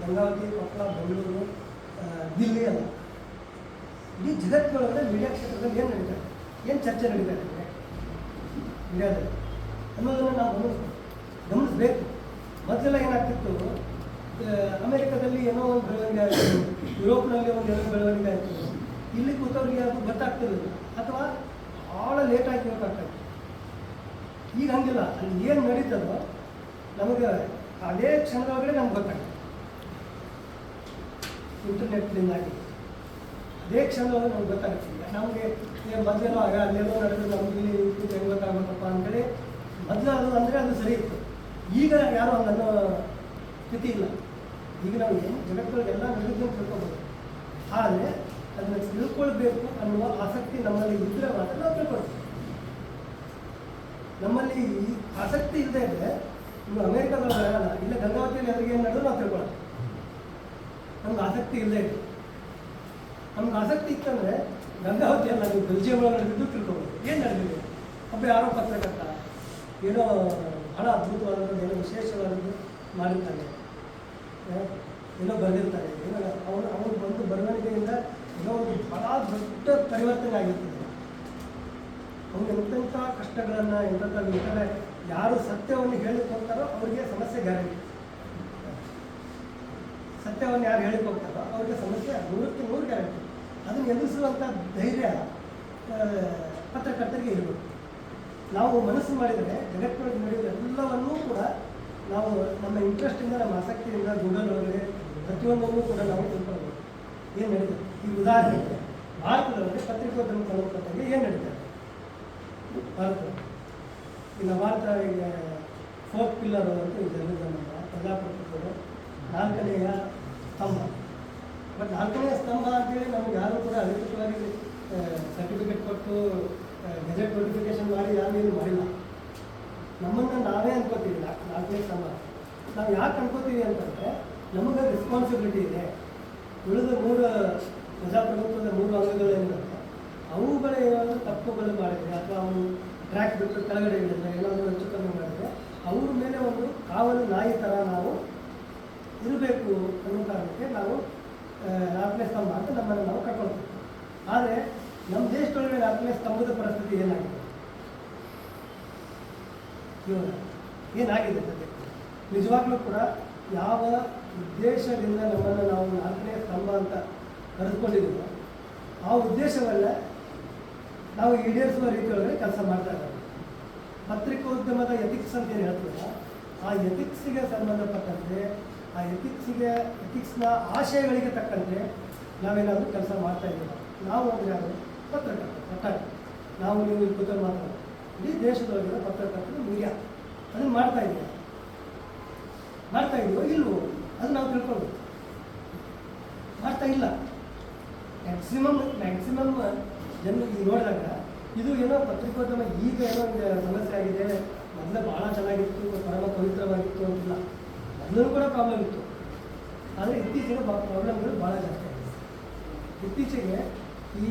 ಗಂಗಾವತಿ ಕೊಪ್ಪಳ, ಬೆಂಗಳೂರು ದಿಲ್ಲಿ ಅಲ್ಲ. ಇಡೀ ಜಗತ್ತಿನೊಳಗಡೆ ಮೀಡಿಯಾ ಕ್ಷೇತ್ರದಲ್ಲಿ ಏನು ನಡೀತಾ ಇದೆ? ಏನು ಚರ್ಚೆ ನಡೀತಾ ಇದೆ? ಮೀಡಿಯಾದಲ್ಲಿ. ಅನ್ನೋದನ್ನು ನಾವು ಗಮನಿಸ್ಬೇಕು. ಗಮನಿಸಬೇಕು. ಮೊದಲೆಲ್ಲ ಏನಾಗ್ತಿತ್ತು? ಅಮೆರಿಕದಲ್ಲಿ ಏನೋ ಒಂದು ಬೆಳವಣಿಗೆ ಆಯಿತು. ಯುರೋಪ್ನಲ್ಲಿ ಒಂದು ಏನೋ ಬೆಳವಣಿಗೆ ಆಯಿತು. ಇಲ್ಲಿ ಕೂತವ್ರಿಗೆ ಅದು ಗೊತ್ತಾಗ್ತಿರಲಿಲ್ಲ. ಅಥವಾ ಭಾಳ ಲೇಟಾಗಿ ಗೊತ್ತಾಗ್ತಾಯಿತ್ತು ಈಗ ಹಂಗಿಲ್ಲ. ಅಲ್ಲಿ ಏನು ನಡೀತದೋ ನಮಗೆ ಅದೇ ಕ್ಷಣದೊಳಗಡೆ ನಮ್ಗೆ ಗೊತ್ತಾಗ್ತದೆ. ಇಂಟರ್ನೆಟ್ನಿಂದಾಗಿ ಅದೇ ಕ್ಷಣದೊಳಗೆ ನಮ್ಗೆ ಗೊತ್ತಾಗ್ತಿಲ್ಲ. ನಮಗೆ ಮೊದಲೇನೋ ಆಗ ಅಲ್ಲೇನೋ ನಡೆದು ನಮ್ಗೆ ಇಲ್ಲಿ ಹೆಂಗೆ ಗೊತ್ತಾಗಬೇಕಪ್ಪ ಅಂತೇಳಿ ಮೊದಲು ಅದು ಅಂದರೆ ಅದು ಸರಿ ಇತ್ತು. ಈಗ ಯಾರು ಹಂಗನ್ನೋ ಸ್ಥಿತಿ ಇಲ್ಲ. ಈಗ ನಾವು ಏನು ಜಗತ್ತೊಳಗೆ ಎಲ್ಲ ನಡೆದು ತಿಳ್ಕೊಬೋದು. ಆದರೆ ಅದನ್ನು ತಿಳ್ಕೊಳ್ಬೇಕು ಅನ್ನುವ ಆಸಕ್ತಿ ನಮ್ಮಲ್ಲಿ ಇದ್ದರೆ ಮಾತ್ರ ನಾವು ತಿಳ್ಕೊಳ್ತೀವಿ. ನಮ್ಮಲ್ಲಿ ಈ ಆಸಕ್ತಿ ಇಲ್ಲದೆ ಇದ್ದರೆ ನೀವು ಅಮೇರಿಕಾದೊಳಗೆ ಆಗಲ್ಲ ಇಲ್ಲ ಗಂಗಾವತಿಯಲ್ಲಿ ಅದ್ರಿಗೆ ಏನು ನಡೆದು ನಾವು ತಿಳ್ಕೊಳ್ಳೋಣ ನಮ್ಗೆ ಆಸಕ್ತಿ ಇಲ್ಲದೆ ಇದೆ ನಮ್ಗೆ ಆಸಕ್ತಿ ಇತ್ತಂದರೆ ಗಂಗಾವತಿಯಲ್ಲಿ ನಾವು ಬೆಲ್ಜಿಯಂ ನಡೆದಿದ್ದು ತಿಳ್ಕೊಬೋದು. ಏನು ನಡೆದಿದೆ? ಒಬ್ಬ ಯಾರೋ ಪತ್ರಕರ್ತ, ಏನೋ ಬಹಳ ಅದ್ಭುತವಾದದ್ದು, ಏನೋ ವಿಶೇಷವಾದದ್ದು ಮಾಡಿದ್ದಾನೆ. ಏನೋ ಬರೆದಿರ್ತಾರೆ ಏನೋ ಅವರು ಅವರು ಬಂದು ಬರವಣಿಗೆಯಿಂದ ಏನೋ ಒಂದು ಬಹಳ ದೊಡ್ಡ ಪರಿವರ್ತನೆ ಆಗಿರ್ತದೆ. ಅವ್ರು ಎಂತೆಂಥ ಕಷ್ಟಗಳನ್ನು, ಎಂತೆಂಥ ವಿಚಾರ ಯಾರು ಸತ್ಯವನ್ನು ಹೇಳಿಕ್ ಹೋಗ್ತಾರೋ ಅವರಿಗೆ ಸಮಸ್ಯೆ ಗ್ಯಾರಂಟಿ. ಸತ್ಯವನ್ನು ಯಾರು ಹೇಳಿಕ್ ಹೋಗ್ತಾರೋ ಅವರಿಗೆ ಸಮಸ್ಯೆ ನೂರಕ್ಕೆ ನೂರು ಗ್ಯಾರಂಟಿ. ಅದನ್ನು ಎದುರಿಸುವಂಥ ಧೈರ್ಯ ಪತ್ರಕರ್ತರಿಗೆ ಇರಬೇಕು. ನಾವು ಮನಸ್ಸು ಮಾಡಿದರೆ ಜಗತ್ತಿನೊಳಗೆ ನಡೆಯುವ ಎಲ್ಲವನ್ನೂ ಕೂಡ ನಾವು ನಮ್ಮ ಇಂಟ್ರೆಸ್ಟಿಂದ ನಮ್ಮ ಆಸಕ್ತಿಯಿಂದ ಗೂಗಲ್ ಒಳಗಡೆ ಪ್ರತಿಯೊಂದನ್ನು ಕೂಡ ನಾವು ತಿಳ್ಕೊಳ್ಬೋದು ಏನು ನಡೀತದೆ? ಈ ಉದಾಹರಣೆಗೆ ಭಾರತದಲ್ಲಿ ಪತ್ರಿಕೋದ್ಯಮ ಸಂಬಂಧಪಟ್ಟಂಗೆ ಏನು ನಡೀತದೆ? ಭಾರತ ಇಲ್ಲ, ಭಾರತ ಈಗ ಫೋರ್ತ್ ಪಿಲ್ಲರ್ ಅಂತ ಜರ್ನಲಿಸಮ್ ಪ್ರಜಾಪ್ರಭುತ್ವದ ನಾಲ್ಕನೆಯ ಸ್ತಂಭ. ಬಟ್ ನಾಲ್ಕನೆಯ ಸ್ತಂಭ ಅಂತೇಳಿ ನಮ್ಗೆ ಯಾರು ಕೂಡ ಅಧಿಕೃತವಾಗಿ ಸರ್ಟಿಫಿಕೇಟ್ ಕೊಟ್ಟು ಗೆಜೆಟ್ ನೋಟಿಫಿಕೇಶನ್ ಮಾಡಿ ಯಾರು ಏನು ಮಾಡಿಲ್ಲ. ನಮ್ಮನ್ನು ನಾವೇ ಅನ್ಕೋತೀವಿ ನಾಲ್ಕು ನಾಲ್ಕನೇ ಸ್ತಂಭ. ನಾವು ಯಾಕೆ ಅನ್ಕೋತೀವಿ ಅಂತಂದರೆ ನಮಗೆ ರೆಸ್ಪಾನ್ಸಿಬಿಲಿಟಿ ಇದೆ. ಉಳಿದ ಮೂರು ಪ್ರಜಾಪ್ರಭುತ್ವದ ಮೂರು ಅಂಗಗಳೇನಿರುತ್ತೆ ಅವುಗಳ ಏನಾದರೂ ತಪ್ಪುಗಳು ಮಾಡಿದರೆ ಅಥವಾ ಅವರು ಟ್ರ್ಯಾಕ್ ಬಿಟ್ಟು ಕೆಳಗಡೆ ಇಳಿದ್ರೆ, ಏನಾದರೂ ಹೆಚ್ಚು ಕಮ್ಮಿ ಮಾಡಿದರೆ, ಅವ್ರ ಮೇಲೆ ಒಂದು ಕಾವಲು ನಾಯಿ ಥರ ನಾವು ಇರಬೇಕು ಅನ್ನೋ ಕಾರಣಕ್ಕೆ ನಾವು ರಾತ್ರಿ ಸ್ತಂಭ ಅಂತ ನಮ್ಮನ್ನು ನಾವು ಕಟ್ಕೊಳ್ತೀವಿ. ಆದರೆ ನಮ್ಮ ದೇಶದೊಳಗೆ ನಾಲ್ಕನೇ ಸ್ತಂಭದ ಪರಿಸ್ಥಿತಿ ಏನಾಗಿದೆ? ಏನಾಗಿದೆ ಸದ್ಯಕ್ಕೆ ನಿಜವಾಗ್ಲೂ ಕೂಡ ಯಾವ ಉದ್ದೇಶದಿಂದ ನಮ್ಮನ್ನು ನಾವು ನಾಲ್ಕನೇ ಸ್ತಂಭ ಅಂತ ಕರೆದುಕೊಂಡಿದ್ದೀವಿ. ಆ ಉದ್ದೇಶವನ್ನ ನಾವು ಈಡೇರಿಸುವ ರೀತಿಯೊಳಗೆ ಕೆಲಸ ಮಾಡ್ತಾ ಇದ್ದಾರೆ. ಪತ್ರಿಕೋದ್ಯಮದ ಎಥಿಕ್ಸ್ ಅಂತ ಏನು ಹೇಳ್ತೀವಲ್ಲ, ಆ ಎಥಿಕ್ಸಿಗೆ ಸಂಬಂಧಪಟ್ಟಂತೆ, ಆ ಎಥಿಕ್ಸಿಗೆ ಎಥಿಕ್ಸ್ನ ಆಶಯಗಳಿಗೆ ತಕ್ಕಂತೆ ನಾವೇನಾದರೂ ಕೆಲಸ ಮಾಡ್ತಾ ಇದ್ದೀವಿ. ನಾವು ಅಂದರೆ ಯಾರು? ಪತ್ರಕರ್ತರು ನಾವು ನೀವು ಕೂತ್ಕೊಂಡು ಮಾತಾಡೋದು ಇಡೀ ದೇಶದೊಳಗಿನ ಪತ್ರಕರ್ತರು ಮೀಡಿಯಾ ಅದನ್ನು ಮಾಡ್ತಾ ಇದ್ದೀವಿ. ಮಾಡ್ತಾ ಇದ್ದೀವಿ ಇಲ್ವೋ? ಅದು ನಾವು ತಿಳ್ಕೊಳ್ಬೇಕು. ಮಾಡ್ತಾ ಇಲ್ಲ. ಮ್ಯಾಕ್ಸಿಮಮ್ ಮ್ಯಾಕ್ಸಿಮಮ್ ಜನ ಈಗ ನೋಡಿದಾಗ ಇದು ಏನೋ ಪತ್ರಿಕೋದ್ಯಮ ಈಗ ಏನೋ ಒಂದು ಸಮಸ್ಯೆ ಆಗಿದೆ. ಮೊದಲೇ ಭಾಳ ಚೆನ್ನಾಗಿತ್ತು, ಪರಮ ಪವಿತ್ರವಾಗಿತ್ತು ಅಂತಿಲ್ಲ. ಮೊದಲೂ ಕೂಡ ಪ್ರಾಬ್ಲಮ್ ಇತ್ತು. ಆದರೆ ಇತ್ತೀಚೆಗೆ ಪ್ರಾಬ್ಲಮ್ಗಳು ಭಾಳ ಜಾಸ್ತಿ ಆಗಿದೆ. ಇತ್ತೀಚೆಗೆ ಈ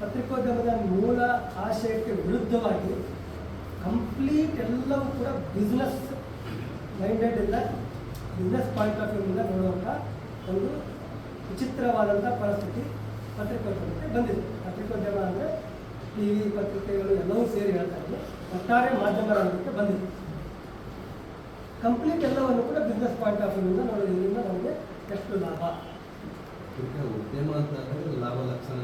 ಪತ್ರಿಕೋದ್ಯಮದ ಮೂಲ ಆಶಯಕ್ಕೆ ವಿರುದ್ಧವಾಗಿ ಕಂಪ್ಲೀಟ್ ಎಲ್ಲವೂ ಕೂಡ ಬಿಸ್ನೆಸ್ ಮೈಂಡೆಡ್ ಇಂದ ಬಿಸ್ನೆಸ್ ಪಾಯಿಂಟ್ ಆಫ್ ವ್ಯೂನಿಂದ ನೋಡುವಂಥ ಒಂದು ವಿಚಿತ್ರವಾದಂಥ ಪರಿಸ್ಥಿತಿ ಪತ್ರಿಕೋದ್ಯಮಕ್ಕೆ ಬಂದಿದೆ. ಪತ್ರಿಕೋದ್ಯಮ ಅಂದರೆ ಟಿ ವಿ ಪತ್ರಿಕೆಗಳು ಎಲ್ಲವೂ ಸೇರಿ ಹೇಳ್ತಾ ಇದ್ದಾರೆ ಒಟ್ಟಾರೆ ಮಾಧ್ಯಮ ರಂಗಕ್ಕೆ ಬಂದಿದೆ. ಕಂಪ್ಲೀಟ್ ಎಲ್ಲವನ್ನು ಕೂಡ ಬಿಸ್ನೆಸ್ ಪಾಯಿಂಟ್ ಆಫ್ ವ್ಯೂನಿಂದ ನೋಡೋದ್ರಿಂದ ನಮಗೆ ಎಷ್ಟು ಲಾಭ? ಉದ್ಯಮ ಅಂತ ಲಾಭ ಲಕ್ಷಣ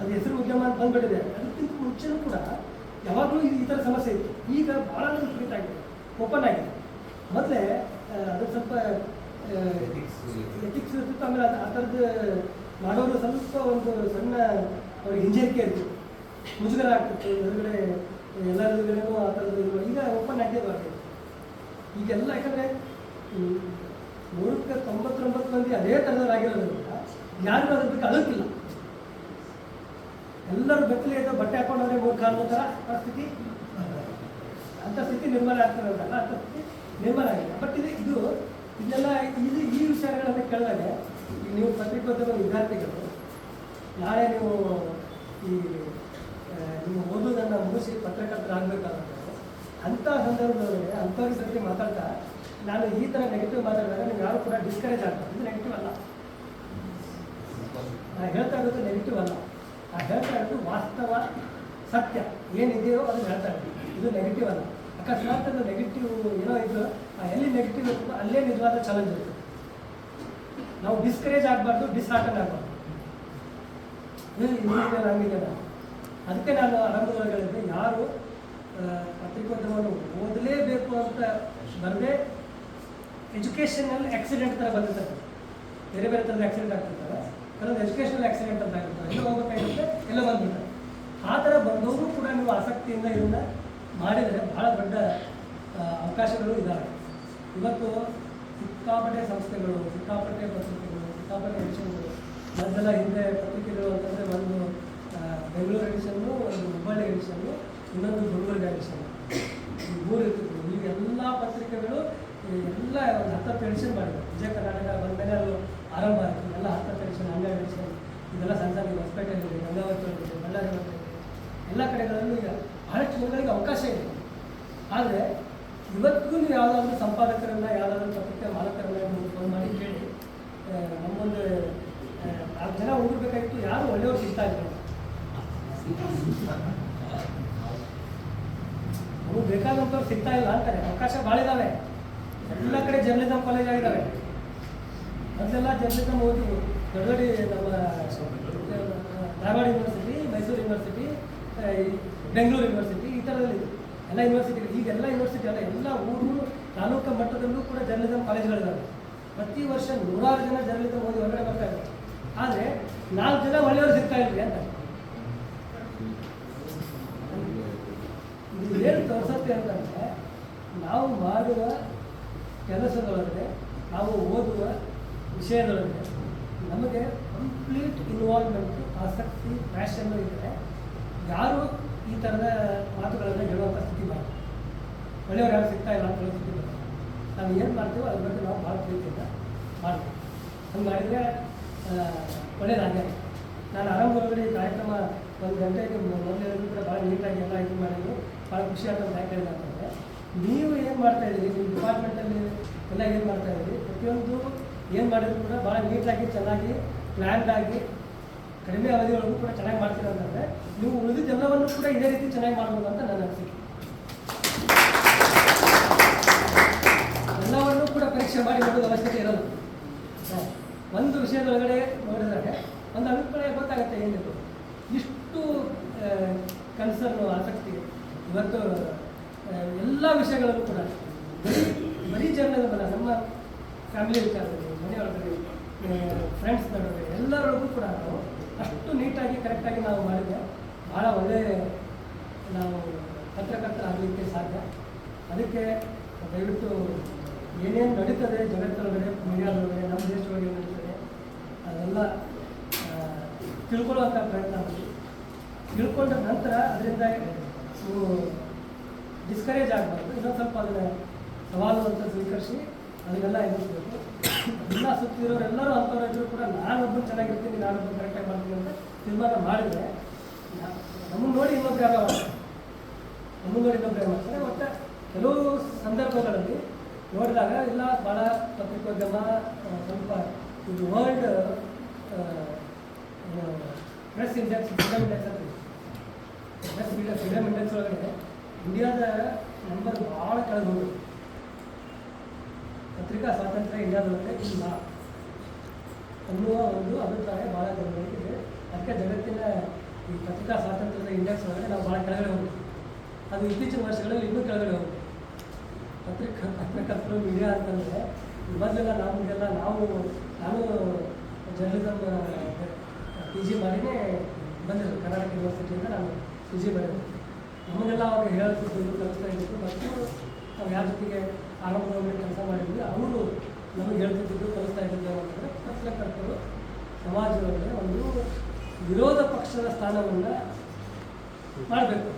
ಅದು ಹೆಸರು ಉದ್ಯಮ ಅಂತ ಬಂದ್ಬಿಟ್ಟಿದೆ. ಅದಕ್ಕಿಂತ ಮುಂಚೆನೂ ಕೂಡ ಯಾವಾಗಲೂ ಈ ಈ ಥರ ಸಮಸ್ಯೆ ಇತ್ತು. ಈಗ ಭಾಳ ಫ್ರೀಟ್ ಆಗಿದೆ. ಓಪನ್ ಆಗಿದೆ. ಮೊದಲೇ ಅದು ಸ್ವಲ್ಪ. ಎಥಿಕ್ಸ್ ಇರ್ತಿತ್ತು. ಆಮೇಲೆ ಅದು ಆ ಥರದ್ದು ಮಾಡೋರು ಸ್ವಲ್ಪ ಒಂದು ಸಣ್ಣ ಅವ್ರಿಗೆ ಹಿಂಜರಿಕೆ ಇತ್ತು ಮುಜುಗರ ಆಗ್ತಿತ್ತು. ಎದುರುಗಡೆ ಎಲ್ಲರ ಎದುರುಗಡೆನೂ ಆ ಥರದ್ದು ಈಗ ಓಪನ್ ಆಗಿದೆ ಬರ್ತದೆ ಈಗೆಲ್ಲ ಯಾಕಂದರೆ ನೂರಕ್ಕೆ ತೊಂಬತ್ತೊಂಬತ್ತು ಮಂದಿ ಅದೇ ಥರದವರಾಗಿರೋದ್ರಿಂದ ಯಾರಿಗೂ ಅದ್ರ ಬಗ್ಗೆ ಅಳುತ್ತಿಲ್ಲ ಎಲ್ಲರೂ ಬೆತ್ತಲೆ ಇದ್ದು ಬಟ್ಟೆ ಹಾಕೊಂಡವ್ರೆ ಮೂರು ಕಾಲ ಥರ ಆ ಸ್ಥಿತಿ ಅಂಥ ಸ್ಥಿತಿ ನಿರ್ಮಾಣ ಆಗ್ತಿರೋದಲ್ಲ ಅಂಥ ಸ್ಥಿತಿ. ನಿರ್ಮಾಣ ಆಗಿದೆ ಬಟ್ ಇದು ಇದು, ಇದೆಲ್ಲ ಇದು ಈ ವಿಚಾರಗಳನ್ನು ಕೇಳಿದಾಗ ಈಗ ನೀವು ಪತ್ರಿಕೋದ್ಯಮ ವಿದ್ಯಾರ್ಥಿಗಳು, ನಾಳೆ ನೀವು ಈ ನಿಮ್ಮ ಓದೋದನ್ನು ಮುಗಿಸಿ ಪತ್ರಕರ್ತರಾಗಬೇಕಾಗುತ್ತೆ ಅಂಥ ಸಂದರ್ಭದಲ್ಲಿ ಅಂಥವ್ರ ಜೊತೆ ಮಾತಾಡ್ತಾ, ನಾನು ಈ ಥರ ನೆಗೆಟಿವ್ ಮಾತಾಡಿದಾಗ ನೀವು ಯಾರು ಕೂಡ ಡಿಸ್ಕರೇಜ್ ಆಗ್ತದೆ ಇದು ನೆಗೆಟಿವ್ ಅಲ್ಲ. ನಾನು ಹೇಳ್ತಾ ಇರೋದು ನೆಗೆಟಿವ್ ಅಲ್ಲ. ನಾನು ಹೇಳ್ತಾ ಇರೋದು ವಾಸ್ತವ ಸತ್ಯ. ಏನಿದೆಯೋ ಅದನ್ನು ಹೇಳ್ತಾ ಇರ್ತೀವಿ ಇದು ನೆಗೆಟಿವ್ ಅಲ್ಲ. ಅಕಸ್ಮಾತ್ ನೆಗೆಟಿವ್ ಏನೋ ಇದ್ರು ಆ ಎಲ್ಲಿ ನೆಗೆಟಿವ್ ಇರ್ತದೋ ಅಲ್ಲೇ ನಿಜವಾದ ಚಾಲೆಂಜ್ ಇರ್ತದೆ ನಾವು ಡಿಸ್ಕರೇಜ್ ಆಗಬಾರ್ದು ಡಿಸ್ಹಾರ್ಟನ್ ಆಗಬಾರ್ದು. ಅದಕ್ಕೆ ನಾನು ಆರಂಭದಲ್ಲಿ ಯಾರು ಪತ್ರಿಕೋದ್ಯಮವನ್ನು ಓದಲೇಬೇಕು ಅಂತ ಬರದೆ ಎಜುಕೇಷನಲ್ ಆಕ್ಸಿಡೆಂಟ್ ಥರ ಬಂದಿರ್ತಾರೆ ಬೇರೆ ಬೇರೆ ಥರದ ಆಕ್ಸಿಡೆಂಟ್ ಆಗ್ತಿರ್ತಾರೆ. ಕೆಲವೊಂದು ಎಜುಕೇಷನಲ್ ಆಕ್ಸಿಡೆಂಟ್ ಅಂತ ಆಗಿರ್ತಾರೆ. ಎಲ್ಲ ಹೋಗ್ಬೇಕಾಗಿರುತ್ತೆ, ಎಲ್ಲ ಬಂದ್ಬಿಡ್ತಾರೆ. ಆ ಥರ ಬಂದವರು ಕೂಡ ನೀವು ಆಸಕ್ತಿಯಿಂದ ಇದನ್ನ ಮಾಡಿದರೆ ಬಹಳ ದೊಡ್ಡ ಅವಕಾಶಗಳು ಇದ್ದಾವೆ ಇವತ್ತು ಸಿಕ್ಕಾಪಟ್ಟೆ ಸಂಸ್ಥೆಗಳು, ಸಿಕ್ಕಾಪಟ್ಟೆ ಪತ್ರಿಕೆಗಳು, ಸಿಕ್ಕಾಪಟ್ಟೆ ಎಡಿಷನ್ಗಳು ಮೊದಲೆಲ್ಲ ಹಿಂದೆ ಪತ್ರಿಕೆಗಳು ಅಂತಂದರೆ ಒಂದು ಬೆಂಗಳೂರು ಎಡಿಷನ್ನು, ಒಂದು ಹುಬ್ಬಳ್ಳಿ ಎಡಿಷನ್ನು, ಇನ್ನೊಂದು ಗುಲ್ಬರ್ಗ ಎಡಿಷನ್. ಈ ಮೂರು ಇರ್ತಿದ್ರು ಈಗ ಎಲ್ಲ ಪತ್ರಿಕೆಗಳು ಎಲ್ಲ ಒಂದು ಹತ್ತತ್ತು ಎಡಿಷನ್ ಮಾಡಿದ್ರು ವಿಜಯ ಕರ್ನಾಟಕ ಬಂದಮೇಲೆ ಅದು ಆರಂಭ ಆಯಿತು. ಎಲ್ಲ ಹತ್ತತ್ತು ಎಡಿಷನ್, ಹನ್ನೆರಡು ಎಡಿಷನ್, ಇದೆಲ್ಲ ಸಣ್ಣ ಸಣ್ಣ ಹೊಸಪೇಟೆಯಲ್ಲಿ, ಗಂಗಾವತಿ ಬಳ್ಳಾರಿ ಎಲ್ಲ ಕಡೆಗಳಲ್ಲೂ ಈಗ ಬಹಳಷ್ಟು ಜನಗಳಿಗೆ ಅವಕಾಶ ಇದೆ. ಆದರೆ ಇವತ್ತಿಗೂ ನೀವು ಯಾವುದಾದ್ರೂ ಸಂಪಾದಕರನ್ನ, ಯಾವುದಾದ್ರೂ ಪತ್ರಿಕೆ ಮಾಲಕರನ್ನ ಫೋನ್ ಮಾಡಿ ಕೇಳಿ ನಮ್ಮೊಂದು ಆರು ಜನ ಹೋಗ್ಬೇಕಾಗಿತ್ತು ಯಾರು ಒಳ್ಳೆಯವ್ರು ಸಿಗ್ತಾ ಇದ್ರು? ಅವ್ರು ಬೇಕಾದಂಥವ್ರು ಸಿಗ್ತಾ ಇಲ್ಲ ಅಂತಾರೆ. ಅವಕಾಶ ಭಾಳ ಇದ್ದಾವೆ ಎಲ್ಲ ಕಡೆ ಜರ್ನಲಿಸಮ್ ಕಾಲೇಜ್ ಆಗಿದ್ದಾವೆ ಅದೆಲ್ಲ ಜರ್ನಲಿಸಮ್ ಓದಿ ದೊಡ್ಡ ದೊಡ್ಡ ನಮ್ಮ Dharwad university Mysuru university Bengaluru university ಈ ಥರದಲ್ಲಿ ಎಲ್ಲ ಯೂನಿವರ್ಸಿಟಿಗಳು ಈಗ ಎಲ್ಲ ಯೂನಿವರ್ಸಿಟಿ ಅಲ್ಲ, ಎಲ್ಲ ಊರು, ತಾಲೂಕು ಮಟ್ಟದಲ್ಲೂ ಕೂಡ ಜರ್ನಲಿಸಮ್ ಕಾಲೇಜ್ಗಳಿದ್ದಾವೆ ಪ್ರತಿ ವರ್ಷ ನೂರಾರು ಜನ ಜರ್ನಲಿಸಮ್ ಓದಿ ಹೊರಗಡೆ ಬರ್ತಾ ಇದ್ದಾರೆ. ಆದರೆ ನಾಲ್ಕು ಜನ ಒಳ್ಳೆಯವರು ಸಿಗ್ತಾ ಇಲ್ರಿ ಅಂತ. ಇದು ಏನು ತೋರಿಸುತ್ತೆ ಅಂತಂದರೆ, ನಾವು ಮಾಡುವ ಕೆಲಸದೊಳಗೆ ನಾವು ಓದುವ ವಿಷಯದೊಳಗೆ ನಮಗೆ ಕಂಪ್ಲೀಟ್ ಇನ್ವಾಲ್ವ್ಮೆಂಟ್ ಆಸಕ್ತಿ ಪ್ಯಾಷನ್ನು ಇದ್ದರೆ ಯಾರು ಈ ಥರದ ಮಾತುಗಳನ್ನು ಹೇಳುವಂಥ ಸ್ಥಿತಿ ಬರ್ತದೆ ಒಳ್ಳೆಯವ್ರು ಯಾರು ಸಿಗ್ತಾ ಇಲ್ಲ ಅಂತ ಸ್ಥಿತಿ ಬರ್ತದೆ ನಾವು ಏನು ಮಾಡ್ತೀವೋ ಅದ್ರ ಬಗ್ಗೆ ನಾವು ಭಾಳ ಪ್ರೀತಿಯಿಂದ ಮಾಡ್ತೀವಿ. ಹಂಗೆ ಮಾಡಿದರೆ ಒಳ್ಳೇದಾಗ್ಯ ನಾನು ಆರಂಭದಲ್ಲಿ ಕಾರ್ಯಕ್ರಮ ಒಂದು ಗಂಟೆಗೆ ಮೊದಲು ಕೂಡ ಭಾಳ ನೀಟಾಗಿ ಎಲ್ಲ ಇದು ಮಾಡಿದ್ರು. ಭಾಳ ಖುಷಿ ಆಗ್ತದೆ ಯಾಕೆ ಅಂತಂದರೆ, ನೀವು ಏನು ಮಾಡ್ತಾ ಇದ್ದೀರಿ? ನಿಮ್ಮ ಡಿಪಾರ್ಟ್ಮೆಂಟಲ್ಲಿ ಎಲ್ಲ ಏನು ಮಾಡ್ತಾ ಇದ್ದೀರಿ? ಪ್ರತಿಯೊಂದು ಏನು ಮಾಡಿದ್ರು ಕೂಡ ಭಾಳ ನೀಟಾಗಿ, ಚೆನ್ನಾಗಿ ಪ್ಲ್ಯಾನ್ಡ್ ಆಗಿ ಕಡಿಮೆ ಅವಧಿಯೊಳಗೂ ಕೂಡ ಚೆನ್ನಾಗಿ ಮಾಡ್ತೀರ ಅಂತಂದರೆ ನೀವು ಉಳಿದಿದ್ದೆಲ್ಲವನ್ನು ಕೂಡ ಇದೇ ರೀತಿ ಚೆನ್ನಾಗಿ ಮಾಡ್ಬೋದು ಅಂತ ನನ್ನ ಅನಿಸಿಕೆ ಎಲ್ಲವನ್ನೂ ಕೂಡ ಪರೀಕ್ಷೆ ಮಾಡಿ ನೋಡೋದು ಅವಶ್ಯಕತೆ ಇರಲ್ಲ. ಒಂದು ವಿಷಯದೊಳಗಡೆ ನೋಡಿದಾಗ ಒಂದು ಅಭಿಪ್ರಾಯ ಗೊತ್ತಾಗುತ್ತೆ ಏನಿದು ಇಷ್ಟು ಕನ್ಸರ್ನು ಆಸಕ್ತಿ, ಇವತ್ತು ಎಲ್ಲ ವಿಷಯಗಳಲ್ಲೂ ಕೂಡ ಬರೀ ಬರೀ ಜರ್ನಲಿಸಮ್ ನಮ್ಮ ಫ್ಯಾಮಿಲಿ ವಿಚಾರದಲ್ಲಿ ಮನೆಯೊಳಗಡೆ ಫ್ರೆಂಡ್ಸ್ ನಡುವೆ ಎಲ್ಲರೊಳಗೂ ಕೂಡ ನಾವು ಅಷ್ಟು ನೀಟಾಗಿ, ಕರೆಕ್ಟಾಗಿ ನಾವು ಮಾಡಿದ್ರೆ ಭಾಳ ಒಳ್ಳೆ ನಾವು ಪತ್ರಕರ್ತರಾಗಲಿಕ್ಕೆ ಸಾಧ್ಯ. ಅದಕ್ಕೆ ದಯವಿಟ್ಟು ಏನೇನು ನಡೀತದೆ ಜಗತ್ತೊಳಗಡೆ ಮೀಡಿಯಾದೊಳಗಡೆ, ನಮ್ಮ ದೇಶದೊಳಗೆ ನಡೀತದೆ, ಅದೆಲ್ಲ ತಿಳ್ಕೊಳ್ಳುವಂಥ ಪ್ರಯತ್ನ ಮಾಡಿ. ತಿಳ್ಕೊಂಡ ನಂತರ ಅದರಿಂದ ನೀವು ಡಿಸ್ಕರೇಜ್ ಆಗಬಾರ್ದು. ಇನ್ನೊಂದು ಸ್ವಲ್ಪ ಅದನ್ನು ಸವಾಲು ಅಂತ ಸ್ವೀಕರಿಸಿ ಅದನ್ನೆಲ್ಲ ಎದುರಿಸ್ಬೇಕು. ಎಲ್ಲ ಸುತ್ತಿರೋರೆಲ್ಲರೂ ಅಂಥವ್ರಿದ್ರು ಕೂಡ ನಾನೊಬ್ಬರು ಚೆನ್ನಾಗಿರ್ತೀನಿ ನಾನೊಬ್ಬರು ಕರೆಕ್ಟಾಗಿ ಮಾಡ್ತೀನಿ ಅಂತ ತೀರ್ಮಾನ ಮಾಡಿದರೆ ನಮ್ಮನ್ನು ನೋಡಿ ಇನ್ನೊಬ್ರು ಯಾರೋ ನಮ್ಮನ್ನು ನೋಡಿ ಇನ್ನೊಬ್ರು ಯಾರು ಮಾಡ್ತಾರೆ ಮತ್ತು ಕೆಲವು ಸಂದರ್ಭಗಳಲ್ಲಿ ನೋಡಿದಾಗ, ಇಲ್ಲ ಭಾಳ ಪತ್ರಿಕೋದ್ಯಮ ಸ್ವಲ್ಪ ಇದು world press index freedom index ಅಂತ ಪ್ರೆಸ್ ಫ್ರೀಡಮ್ ಇಂಡೆಕ್ಸ್ ಒಳಗಡೆ ಇಂಡಿಯಾದ ನಂಬರ್ ಭಾಳ ಕೆಳಗೆ ಹೋಗುತ್ತೆ ಪತ್ರಿಕಾ ಸ್ವಾತಂತ್ರ್ಯ ಇಂಡಿಯಾದೊಳಗಡೆ ಇಲ್ಲ. ಅನ್ನುವ ಒಂದು ಅಭಿಪ್ರಾಯ ಭಾಳ ಇದೆ ಅದಕ್ಕೆ ಜಗತ್ತಿನ ಈ ಪತ್ರಿಕಾ ಸ್ವಾತಂತ್ರ್ಯದ ಇಂಡೆಕ್ಸ್ ಒಳಗೆ ನಾವು ಭಾಳ ಕೆಳಗಡೆ ಹೋಗ್ತೀವಿ ಅದು ಇತ್ತೀಚಿನ ವರ್ಷಗಳಲ್ಲಿ ಇನ್ನೂ ಕೆಳಗಡೆ ಹೋಗ್ತೀವಿ ಪತ್ರಿಕಾ, ಪತ್ರಕರ್ತರು ಮೀಡಿಯಾ ಅಂತಂದರೆ ಮೊದಲೆಲ್ಲ ನಮಗೆಲ್ಲ ನಾವು, ನಾನು ಜರ್ನಲಿಸಮ್ ಪಿ ಜಿ ಮಾಡಿನೇ ಬಂದಿರೋದು. ಕರ್ನಾಟಕ ಯೂನಿವರ್ಸಿಟಿಯಿಂದ ನಾನು ಪಿ ಜಿ ಮಾಡಿದ್ದೆ ನಮಗೆಲ್ಲ ಅವಾಗ ಹೇಳ್ತಿದ್ದು ಕಲಿಸ್ತಾ ಇದ್ದಿದ್ದು, ಮತ್ತು ನಾವು ಯಾರ ಜೊತೆಗೆ ಆರಂಭದಲ್ಲಿ ಕೆಲಸ ಮಾಡಿದ್ವಿ, ಅವರು ನಮಗೆ ಹೇಳ್ತಿದ್ದು ಕಲಿಸ್ತಾ ಇದ್ದಿದ್ದು ಅಂತಂದರೆ ಪತ್ರಕರ್ತರು ಸಮಾಜದಲ್ಲಿ ಒಂದು ವಿರೋಧ ಪಕ್ಷದ ಸ್ಥಾನವನ್ನು ಮಾಡಬೇಕು.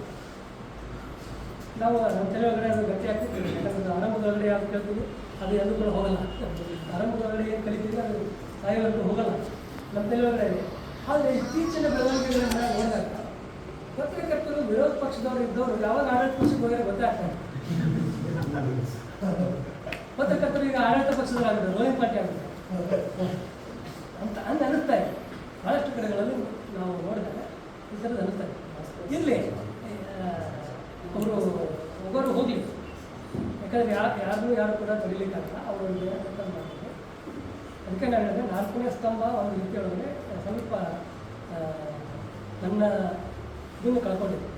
ನಾವು ನಮ್ಮ ತಲೆ ಒಳಗಡೆ ಅದು ಗಟ್ಟಿ ಆಗ್ತಿರ್ತೀವಿ ಯಾಕಂದ್ರೆ ಆರಂಭದೊಳಗಡೆ ಯಾವ್ದು ಕೇಳ್ತೀವಿ ಅದು ಎಲ್ಲೂ ಕೂಡ ಹೋಗಲ್ಲ. ಆರಂಭದೊಳಗಡೆ ಏನು ಕಲಿತೀವಿ ಅದು ಸಾಯೋವರೆಗೂ ಹೋಗಲ್ಲ. ನಮ್ಮ ಇದೆ. ಆದರೆ ಇತ್ತೀಚಿನ ಬೆಳವಣಿಗೆಗಳನ್ನ ನೋಡಿದಾಗ ಪತ್ರಕರ್ತರು ವಿರೋಧ ಪಕ್ಷದವರು ಇದ್ದವರು ಯಾವಾಗ ಆಡಳಿತ ಪಕ್ಷಕ್ಕೆ ಹೋಗಿರೋ ಗೊತ್ತಾಗ್ತಾರೆ ಪತ್ರಕರ್ತರು ಈಗ ಆಡಳಿತ ಪಕ್ಷದವರಾಗಿದ್ದಾರೆ ರೋಲಿಂಗ್ ಪಾರ್ಟಿ ಆಗುತ್ತೆ. ಅಂತ ಹಂಗೆ ಅನಿಸ್ತಾ ಇದೆ. ಭಾಳಷ್ಟು ಕಡೆಗಳಲ್ಲಿ ನಾವು ನೋಡಿದಾಗ ಈ ಥರದ್ದು ಅನಿಸ್ತಾ ಇದೆ. ಇರಲಿ ಅವರು ಒಬ್ಬರು ಹೋಗಲಿ. ಯಾಕಂದ್ರೆ ಯಾರು ಯಾರು ಯಾರು ಕೂಡ ತಡಿಲಿಕ್ಕಾಗಲ್ಲ ಅವರು ಮಾಡ್ತಾರೆ. ಅದಕ್ಕೆ ನಾನು ಹೇಳಿದೆ, ನಾಲ್ಕನೇ ಸ್ತಂಭ ಒಂದು ರೀತಿ ಒಳಗಡೆ ಸ್ವಲ್ಪ ನನ್ನ ಇದನ್ನು ಕಳ್ಕೊಂಡಿದ್ದೆ.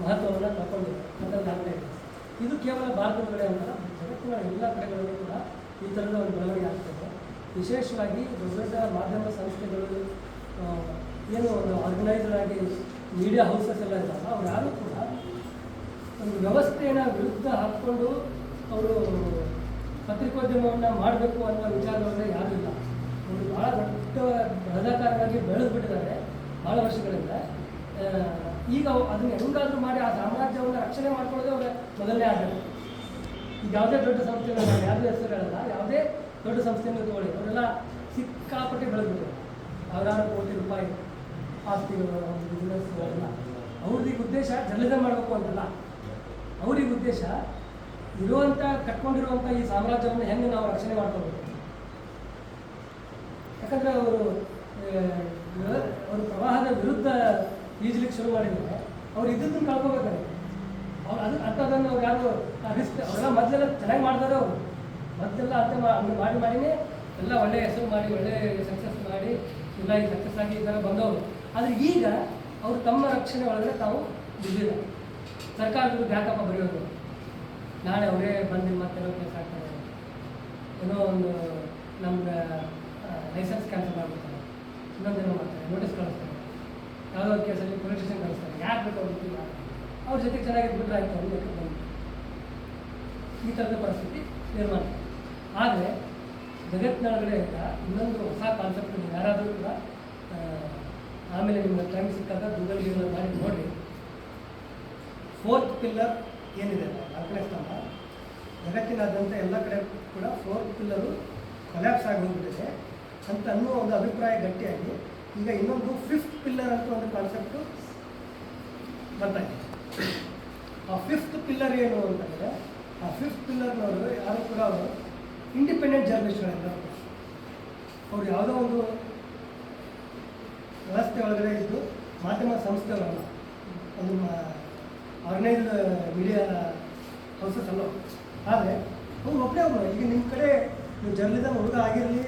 ಮಹತ್ವವನ್ನು ಕಳ್ಕೊಂಡಿದ್ದೆ. ಅಂತ ಆಗ್ತಾ ಇದೆ ಇದು ಕೇವಲ ಭಾರತದ ಕಡೆ ಅಲ್ಲ, ಜಗತ್ತಿನ ಎಲ್ಲ ಕಡೆಗಳಲ್ಲೂ ಕೂಡ ಈ ಥರದ ಒಂದು ಬೆಳವಣಿಗೆ ಆಗ್ತದೆ ವಿಶೇಷವಾಗಿ ದೊಡ್ಡ ದೊಡ್ಡ ಮಾಧ್ಯಮ ಸಂಸ್ಥೆಗಳು ಏನು ಒಂದು ಆರ್ಗನೈಸರ್ ಆಗಿ ಮೀಡಿಯಾ ಹೌಸಸ್ ಎಲ್ಲ ಇದ್ದಾವೆ ಅವ್ರು ಯಾರೂ ಕೂಡ ಒಂದು ವ್ಯವಸ್ಥೆಯನ್ನ ವಿರುದ್ಧ ಹಾಕ್ಕೊಂಡು ಅವರು ಪತ್ರಿಕೋದ್ಯಮವನ್ನು ಮಾಡಬೇಕು ಅನ್ನೋ ವಿಚಾರದೊಳಗೆ ಯಾರೂ ಇಲ್ಲ. ಅವರು ಭಾಳ ದೊಡ್ಡ ಬೃಹದಾಕಾರವಾಗಿ ಬೆಳೆದು ಬಿಟ್ಟಿದ್ದಾರೆ ಭಾಳ ವರ್ಷಗಳಿಂದ ಈಗ ಅದನ್ನ ಹೆಂಗಾದ್ರೂ ಮಾಡಿ ಆ ಸಾಮ್ರಾಜ್ಯವನ್ನು ರಕ್ಷಣೆ ಮಾಡ್ಕೊಳ್ಳೋದೇ ಅವರ ಮೊದಲನೇ ಆದ್ಯತೆ ಈಗ ಯಾವುದೇ ದೊಡ್ಡ ಸಂಸ್ಥೆಗಳು ನಾನು ಯಾವುದೇ ಹೆಸರುಗಳಲ್ಲ ಯಾವುದೇ ದೊಡ್ಡ ಸಂಸ್ಥೆಯನ್ನು ತಗೊಳ್ಳಿ. ಅವರೆಲ್ಲ ಸಿಕ್ಕಾಪಟ್ಟೆ ಬೆಳೆದ್ಬಿಟ್ಟು ಸಾವಿರಾರು ಕೋಟಿ ರೂಪಾಯಿ ಆಸ್ತಿಗಳು ಬಿಸ್ನೆಸ್ ಅವೆಲ್ಲ. ಉದ್ದೇಶ ಜರ್ನಲಿಸಮ್ ಮಾಡಬೇಕು ಅಂತಲ್ಲ. ಅವ್ರಿಗೆ ಉದ್ದೇಶ ಇರುವಂಥ ಕಟ್ಕೊಂಡಿರುವಂಥ ಈ ಸಾಮ್ರಾಜ್ಯವನ್ನು ಹೆಂಗೆ ನಾವು ರಕ್ಷಣೆ ಮಾಡ್ಕೋಬೇಕು? ಯಾಕಂದರೆ ಅವರು ಅವರು ಪ್ರವಾಹದ ವಿರುದ್ಧ ಈಜಲಿಕ್ಕೆ ಶುರು ಮಾಡಿದ್ರು ಅವ್ರು ಇದ್ದದನ್ನು ಕಳ್ಕೋಬೇಕಾದ್ರೆ. ಅವ್ರು ಅದು ಅಂಥದ್ದನ್ನು ಅವ್ರು ಯಾರು ರಿಸ್ಕ್ ಅವೆಲ್ಲ ಮೊದಲೆಲ್ಲ ಚೆನ್ನಾಗಿ ಮಾಡ್ತಾರೆ ಅವರು. ಮೊದಲೆಲ್ಲ ಅರ್ಥ ಮಾಡಿ ಮಾಡಿನೇ ಎಲ್ಲ ಒಳ್ಳೆ ಹೆಸರು ಮಾಡಿ, ಒಳ್ಳೆ ಸಕ್ಸಸ್ ಮಾಡಿ ಇಲ್ಲ ಈಗ ಸಕ್ಸಸ್ ಆಗಿ ಥರ ಬಂದವರು. ಆದರೆ ಈಗ ಅವರು ತಮ್ಮ ರಕ್ಷಣೆ ಒಳಗಡೆ ತಾವು ಬಿದ್ದಿಲ್ಲ ಸರ್ಕಾರದ ಬ್ಯಾಕಪ್ಪ ಯಾಕಪ್ಪ ಬರೆಯೋದು. ನಾಳೆ ಅವರೇ ಬಂದು ಮತ್ತೆ ಕೆಲಸ ಆಗ್ತಾರೆ. ಏನೋ ಒಂದು ನಮ್ಮ ಲೈಸೆನ್ಸ್ ಕ್ಯಾನ್ಸಲ್ ಮಾಡ್ಬಿಡ್ತಾರೆ. ಇನ್ನೊಂದೇನೋ ಮಾಡ್ತಾರೆ. ನೋಟಿಸ್ ಕಳಿಸ್ತಾರೆ. ಯಾವುದೋ ಒಂದು ಕೇಸಲ್ಲಿ ಕಳಿಸ್ತಾರೆ. ಯಾರು ಬೇಕು ಅವ್ರಿಗೆ ಅವ್ರ ಜೊತೆ ಚೆನ್ನಾಗಿ ಬಿಟ್ಟರೆ ಆಯಿತು ಅವ್ರು ಬೇಕು ಈ ಥರದ ಪರಿಸ್ಥಿತಿ ನಿರ್ಮಾಣ ಆದರೆ ಜಗತ್ತಿನೊಳಗಡೆ ಅಂತ ಇನ್ನೊಂದು ಹೊಸ ಕಾನ್ಸೆಪ್ಟ್ ಯಾರಾದರೂ ಕೂಡ ಆಮೇಲೆ ನಿಮ್ಮ ಟೈಮ್ ಸಿಕ್ಕಾಗ ಗೂಗಲ್ ಗೀಗಲ್ ಮಾಡಿ ನೋಡಿ. ಫೋರ್ತ್ ಪಿಲ್ಲರ್ ಏನಿದೆ? ನಾಲ್ಕನೇ ಸ್ಥಾನ ಜಗತ್ತಿನಾದ್ಯಂತ ಎಲ್ಲ ಕಡೆ ಕೂಡ ಫೋರ್ತ್ ಪಿಲ್ಲರು ಕೊಲ್ಯಾಪ್ಸ್ ಆಗಿ ಹೋಗ್ಬಿಟ್ಟಿದೆ ಅಂತ ಅನ್ನೋ ಒಂದು ಅಭಿಪ್ರಾಯ ಗಟ್ಟಿಯಾಗಿ ಈಗ ಇನ್ನೊಂದು ಫಿಫ್ತ್ ಪಿಲ್ಲರ್ ಅಂತ ಒಂದು ಕಾನ್ಸೆಪ್ಟು ಬರ್ತಾ ಆ ಫಿಫ್ತ್ ಪಿಲ್ಲರ್ ಏನು ಅಂತಂದರೆ, ಆ ಫಿಫ್ತ್ ಪಿಲ್ಲರ್ನವರು ಯಾರು ಕೂಡ ಅವರು ಇಂಡಿಪೆಂಡೆಂಟ್ ಜರ್ನಲಿಸ್ಟ್ಗಳೆಲ್ಲ ಅವ್ರು ಯಾವುದೋ ಒಂದು ವ್ಯವಸ್ಥೆ ಒಳಗಡೆ ಇದ್ದು ಮಾಧ್ಯಮ ಸಂಸ್ಥೆಗಳಲ್ಲ ಒಂದು ಆರ್ಗನೈಸ್ಡ್ ಮೀಡಿಯಾ ಹೌಸಸ್ ಅಲ್ಲ. ಆದರೆ ಅವ್ರು ಒಬ್ಬರೇ ಒಬ್ಬರು ಈಗ ನಿಮ್ಮ ಕಡೆ ಜರ್ನಲಿಸಮ್ ಹುಡುಗ ಆಗಿರಲಿ,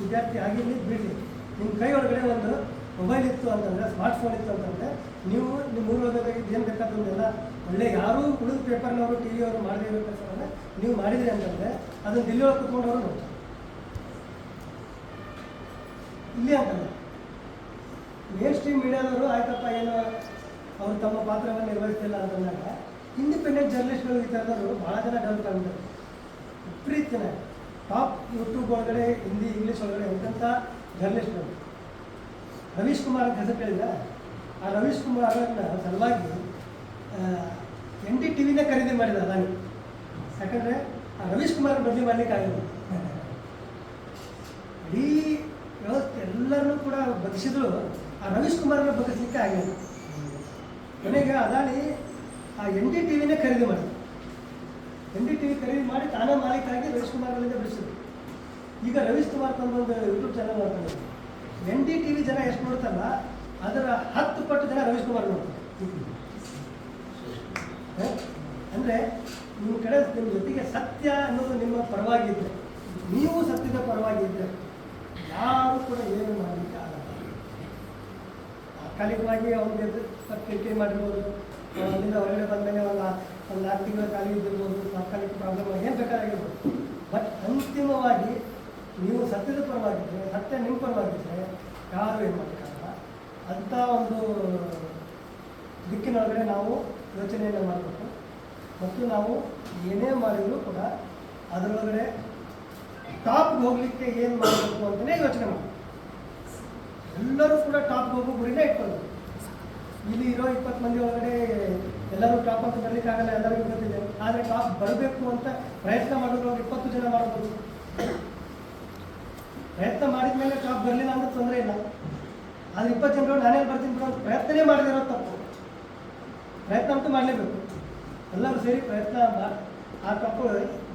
ವಿದ್ಯಾರ್ಥಿ ಆಗಿರಲಿ ಬಿಡಲಿ ನಿಮ್ಮ ಕೈ ಒಳಗಡೆ ಒಂದು ಮೊಬೈಲ್ ಇತ್ತು ಅಂತಂದರೆ ಸ್ಮಾರ್ಟ್ ಫೋನ್ ಇತ್ತು ಅಂತಂದರೆ, ನೀವು ನಿಮ್ಮ ಊರೊಳಗೆ ಏನು ಬೇಕಾದ್ರೆಲ್ಲ ಒಳ್ಳೆ ಯಾರೂ ಉಳಿದ ಪೇಪರ್ನವರು ಟಿ ವಿಯವರು ಮಾಡದೇ ಇರೋ ಕೆಲಸವನ್ನು ನೀವು ಮಾಡಿದ್ರಿ ಅಂತಂದರೆ, ಅದನ್ನು ದಿಲ್ಲಿ ಒಳಗೆ ಕುತ್ಕೊಂಡು ಅವರು ನೋಡ್ತಾರೆ. ಇಲ್ಲಿ ಅಂತಲ್ಲ. ಮೇನ್ ಸ್ಟ್ರೀಮ್ ಮೀಡಿಯಾದವರು ಆಯ್ತಪ್ಪ, ಏನು ಅವರು ತಮ್ಮ ಪಾತ್ರವನ್ನು ನಿರ್ವಹಿಸ್ತಿಲ್ಲ ಅಂತಂದಾಗ ಇಂಡಿಪೆಂಡೆಂಟ್ ಜರ್ನಲಿಸ್ಟ್ಗಳು ಈ ಥರದವರು ಭಾಳ ಜನ ಡೆವಲಪ್ ಆಗಿದ್ದಾರೆ ವಿಪರೀತ ಚೆನ್ನಾಗಿ ಟಾಪ್ ಯೂಟ್ಯೂಬ್ ಒಳಗಡೆ, ಹಿಂದಿ, ಇಂಗ್ಲೀಷ್ ಒಳಗಡೆ ಎಂತೆಂಥ ಜರ್ನಲಿಸ್ಟ್ಗಳು ರವೀಶ್ ಕುಮಾರ್ ಅಂತ ಹೆಸರು ಕೇಳಿದ ಆ ರವೀಶ್ ಕುಮಾರ್ ಅವರನ್ನ ಸಲುವಾಗಿ ಎನ್ ಡಿ ಟಿ ವಿನೇ ಖರೀದಿ ಮಾಡಿದ ಅದಾನಿ ಯಾಕಂದರೆ ಆ ರವೀಶ್ ಕುಮಾರ್ ಬದಲಿ ಮಾಡ್ಲಿಕ್ಕೆ ಆಗಿಲ್ಲ ಇಡೀ ವ್ಯವಸ್ಥೆ ಎಲ್ಲರನ್ನೂ ಕೂಡ ಬಗ್ಗಿಸಿದ್ರು ಆ ರವೀಶ್ ಕುಮಾರ್ನ ಬಗ್ಗಿಸ್ಲಿಕ್ಕೆ ಆಗಿಲ್ಲ ಕೊನೆಗೆ ಅದಾನಿ ಆ ಎನ್ ಡಿ ಟಿ ವಿನೇ ಖರೀದಿ ಮಾಡಿದ್ರು. ಎನ್ ಡಿ ಟಿ ವಿ ಖರೀದಿ ಮಾಡಿ ತಾನೇ ಮಾಲೀಕಾಗಿ ರವೀಶ್ ಕುಮಾರ್ ಅವರಿಂದ ಬಿಡಿಸಿದ್ರು. ಈಗ ರವೀಶ್ ಕುಮಾರ್ ಒಂದು ಯೂಟ್ಯೂಬ್ ಚಾನಲ್ ಮಾಡ್ತಾರೆ ಎನ್ ಡಿ ಟಿ ವಿ ಜನ ಎಷ್ಟು ನೋಡ್ತಲ್ಲ ಅದರ ಹತ್ತು ಪಟ್ಟು ಜನ ರವೀಶ್ ಕುಮಾರ್ ನೋಡ್ತಾರೆ? ಅಂದ್ರೆ ನಿಮ್ಮ ಕಡೆ ನಿಮ್ಮ ಜೊತೆಗೆ ಸತ್ಯ ಅನ್ನೋದು ನಿಮ್ಮ ಪರವಾಗಿದ್ದರೆ ನೀವು ಸತ್ಯದ ಪರವಾಗಿದ್ದರೆ ಯಾರು ಕೂಡ ಏನು ಮಾಡಲಿಕ್ಕೆ ಆಗಲ್ಲ. ತಾತ್ಕಾಲಿಕವಾಗಿ ಅವ್ರಿಗೆ ಸತ್ಯಕ್ಕೆ ಮಾಡಿರ್ಬೋದು. ಅಲ್ಲಿಂದ ಹೊರಗಡೆ ಬಂದಮೇಲೆ ಒಂದು ಒಂದು ನಾಲ್ಕು ತಿಂಗಳ ಖಾಲಿ ಇದ್ದಿರ್ಬೋದು. ತಾತ್ಕಾಲಿಕ ಪ್ರಾಬ್ಲಮ್ ಏನು ಬೇಕಾಗಿರ್ಬೋದು ಬಟ್ ಅಂತಿಮವಾಗಿ ನೀವು ಸತ್ಯದ ಪರವಾಗಿದ್ದರೆ ಸತ್ಯ ನಿಮ್ಮ ಪರವಾಗಿದ್ದರೆ ಯಾರು ಏನು ಮಾಡೋಕ್ಕಾಗಲ್ಲ ಅಂಥ ಒಂದು ದಿಕ್ಕಿನೊಳಗಡೆ ನಾವು ಯೋಚನೆಯನ್ನು ಮಾಡಬೇಕು. ಮತ್ತು ನಾವು ಏನೇ ಮಾಡಿದರೂ ಕೂಡ ಅದರೊಳಗಡೆ ಟಾಪ್ಗೆ ಹೋಗಲಿಕ್ಕೆ ಏನು ಮಾಡಬೇಕು ಅಂತಲೇ ಯೋಚನೆ ಮಾಡಿ ಎಲ್ಲರೂ ಕೂಡ ಟಾಪ್ಗೆ ಹೋಗೋ ಗುರಿನೇ ಇಟ್ಕೊಳ್ಬೇಕು ಇಲ್ಲಿ ಇರೋ ಇಪ್ಪತ್ತು ಮಂದಿ ಒಳಗಡೆ ಎಲ್ಲರೂ ಟಾಪ್ ಅಂತ ಬರಲಿಕ್ಕಾಗಲ್ಲ ಎಲ್ಲರಿಗೂ ಗೊತ್ತಿದೆ. ಆದರೆ ಟಾಪ್ ಬರಬೇಕು ಅಂತ ಪ್ರಯತ್ನ ಮಾಡಿದ್ರು ಇಪ್ಪತ್ತು ಜನ ಮಾಡ್ಬೋದು. ಪ್ರಯತ್ನ ಮಾಡಿದ ಮೇಲೆ ಟಾಪ್ ಬರಲಿಲ್ಲ ಅಂದ್ರೆ ತೊಂದರೆ ಇಲ್ಲ. ಆದ್ರೆ ಇಪ್ಪತ್ತು ಜನರು ನಾನೇ ಬರ್ತೀನಿ ಅಂತ ಪ್ರಯತ್ನನೇ ಮಾಡಿದಿರೋ ತಪ್ಪು. ಪ್ರಯತ್ನ ಅಂತೂ ಮಾಡಲೇಬೇಕು. ಎಲ್ಲರೂ ಸೇರಿ ಪ್ರಯತ್ನ ಆ ತಪ್ಪು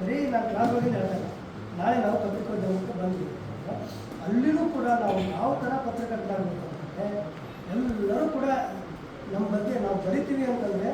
ಬರೀ ನಾನು ಕ್ಲಾಸ್ ಹೋಗಿ ಹೇಳ್ತಲ್ಲ ನಾಳೆ ನಾವು ಪತ್ರಿಕೋದ್ಯಮಕ್ಕೆ ಬಂದಿದ್ದೀವಿ ಅಲ್ಲಿನೂ ಕೂಡ ನಾವು ಯಾವ ಥರ ಪತ್ರಕರ್ತರಾಗಬೇಕು ಅಂತಂದರೆ ಎಲ್ಲರೂ ಕೂಡ ನಮ್ಮ ಬಗ್ಗೆ ನಾವು ಬರಿತೀವಿ ಅಂತಂದರೆ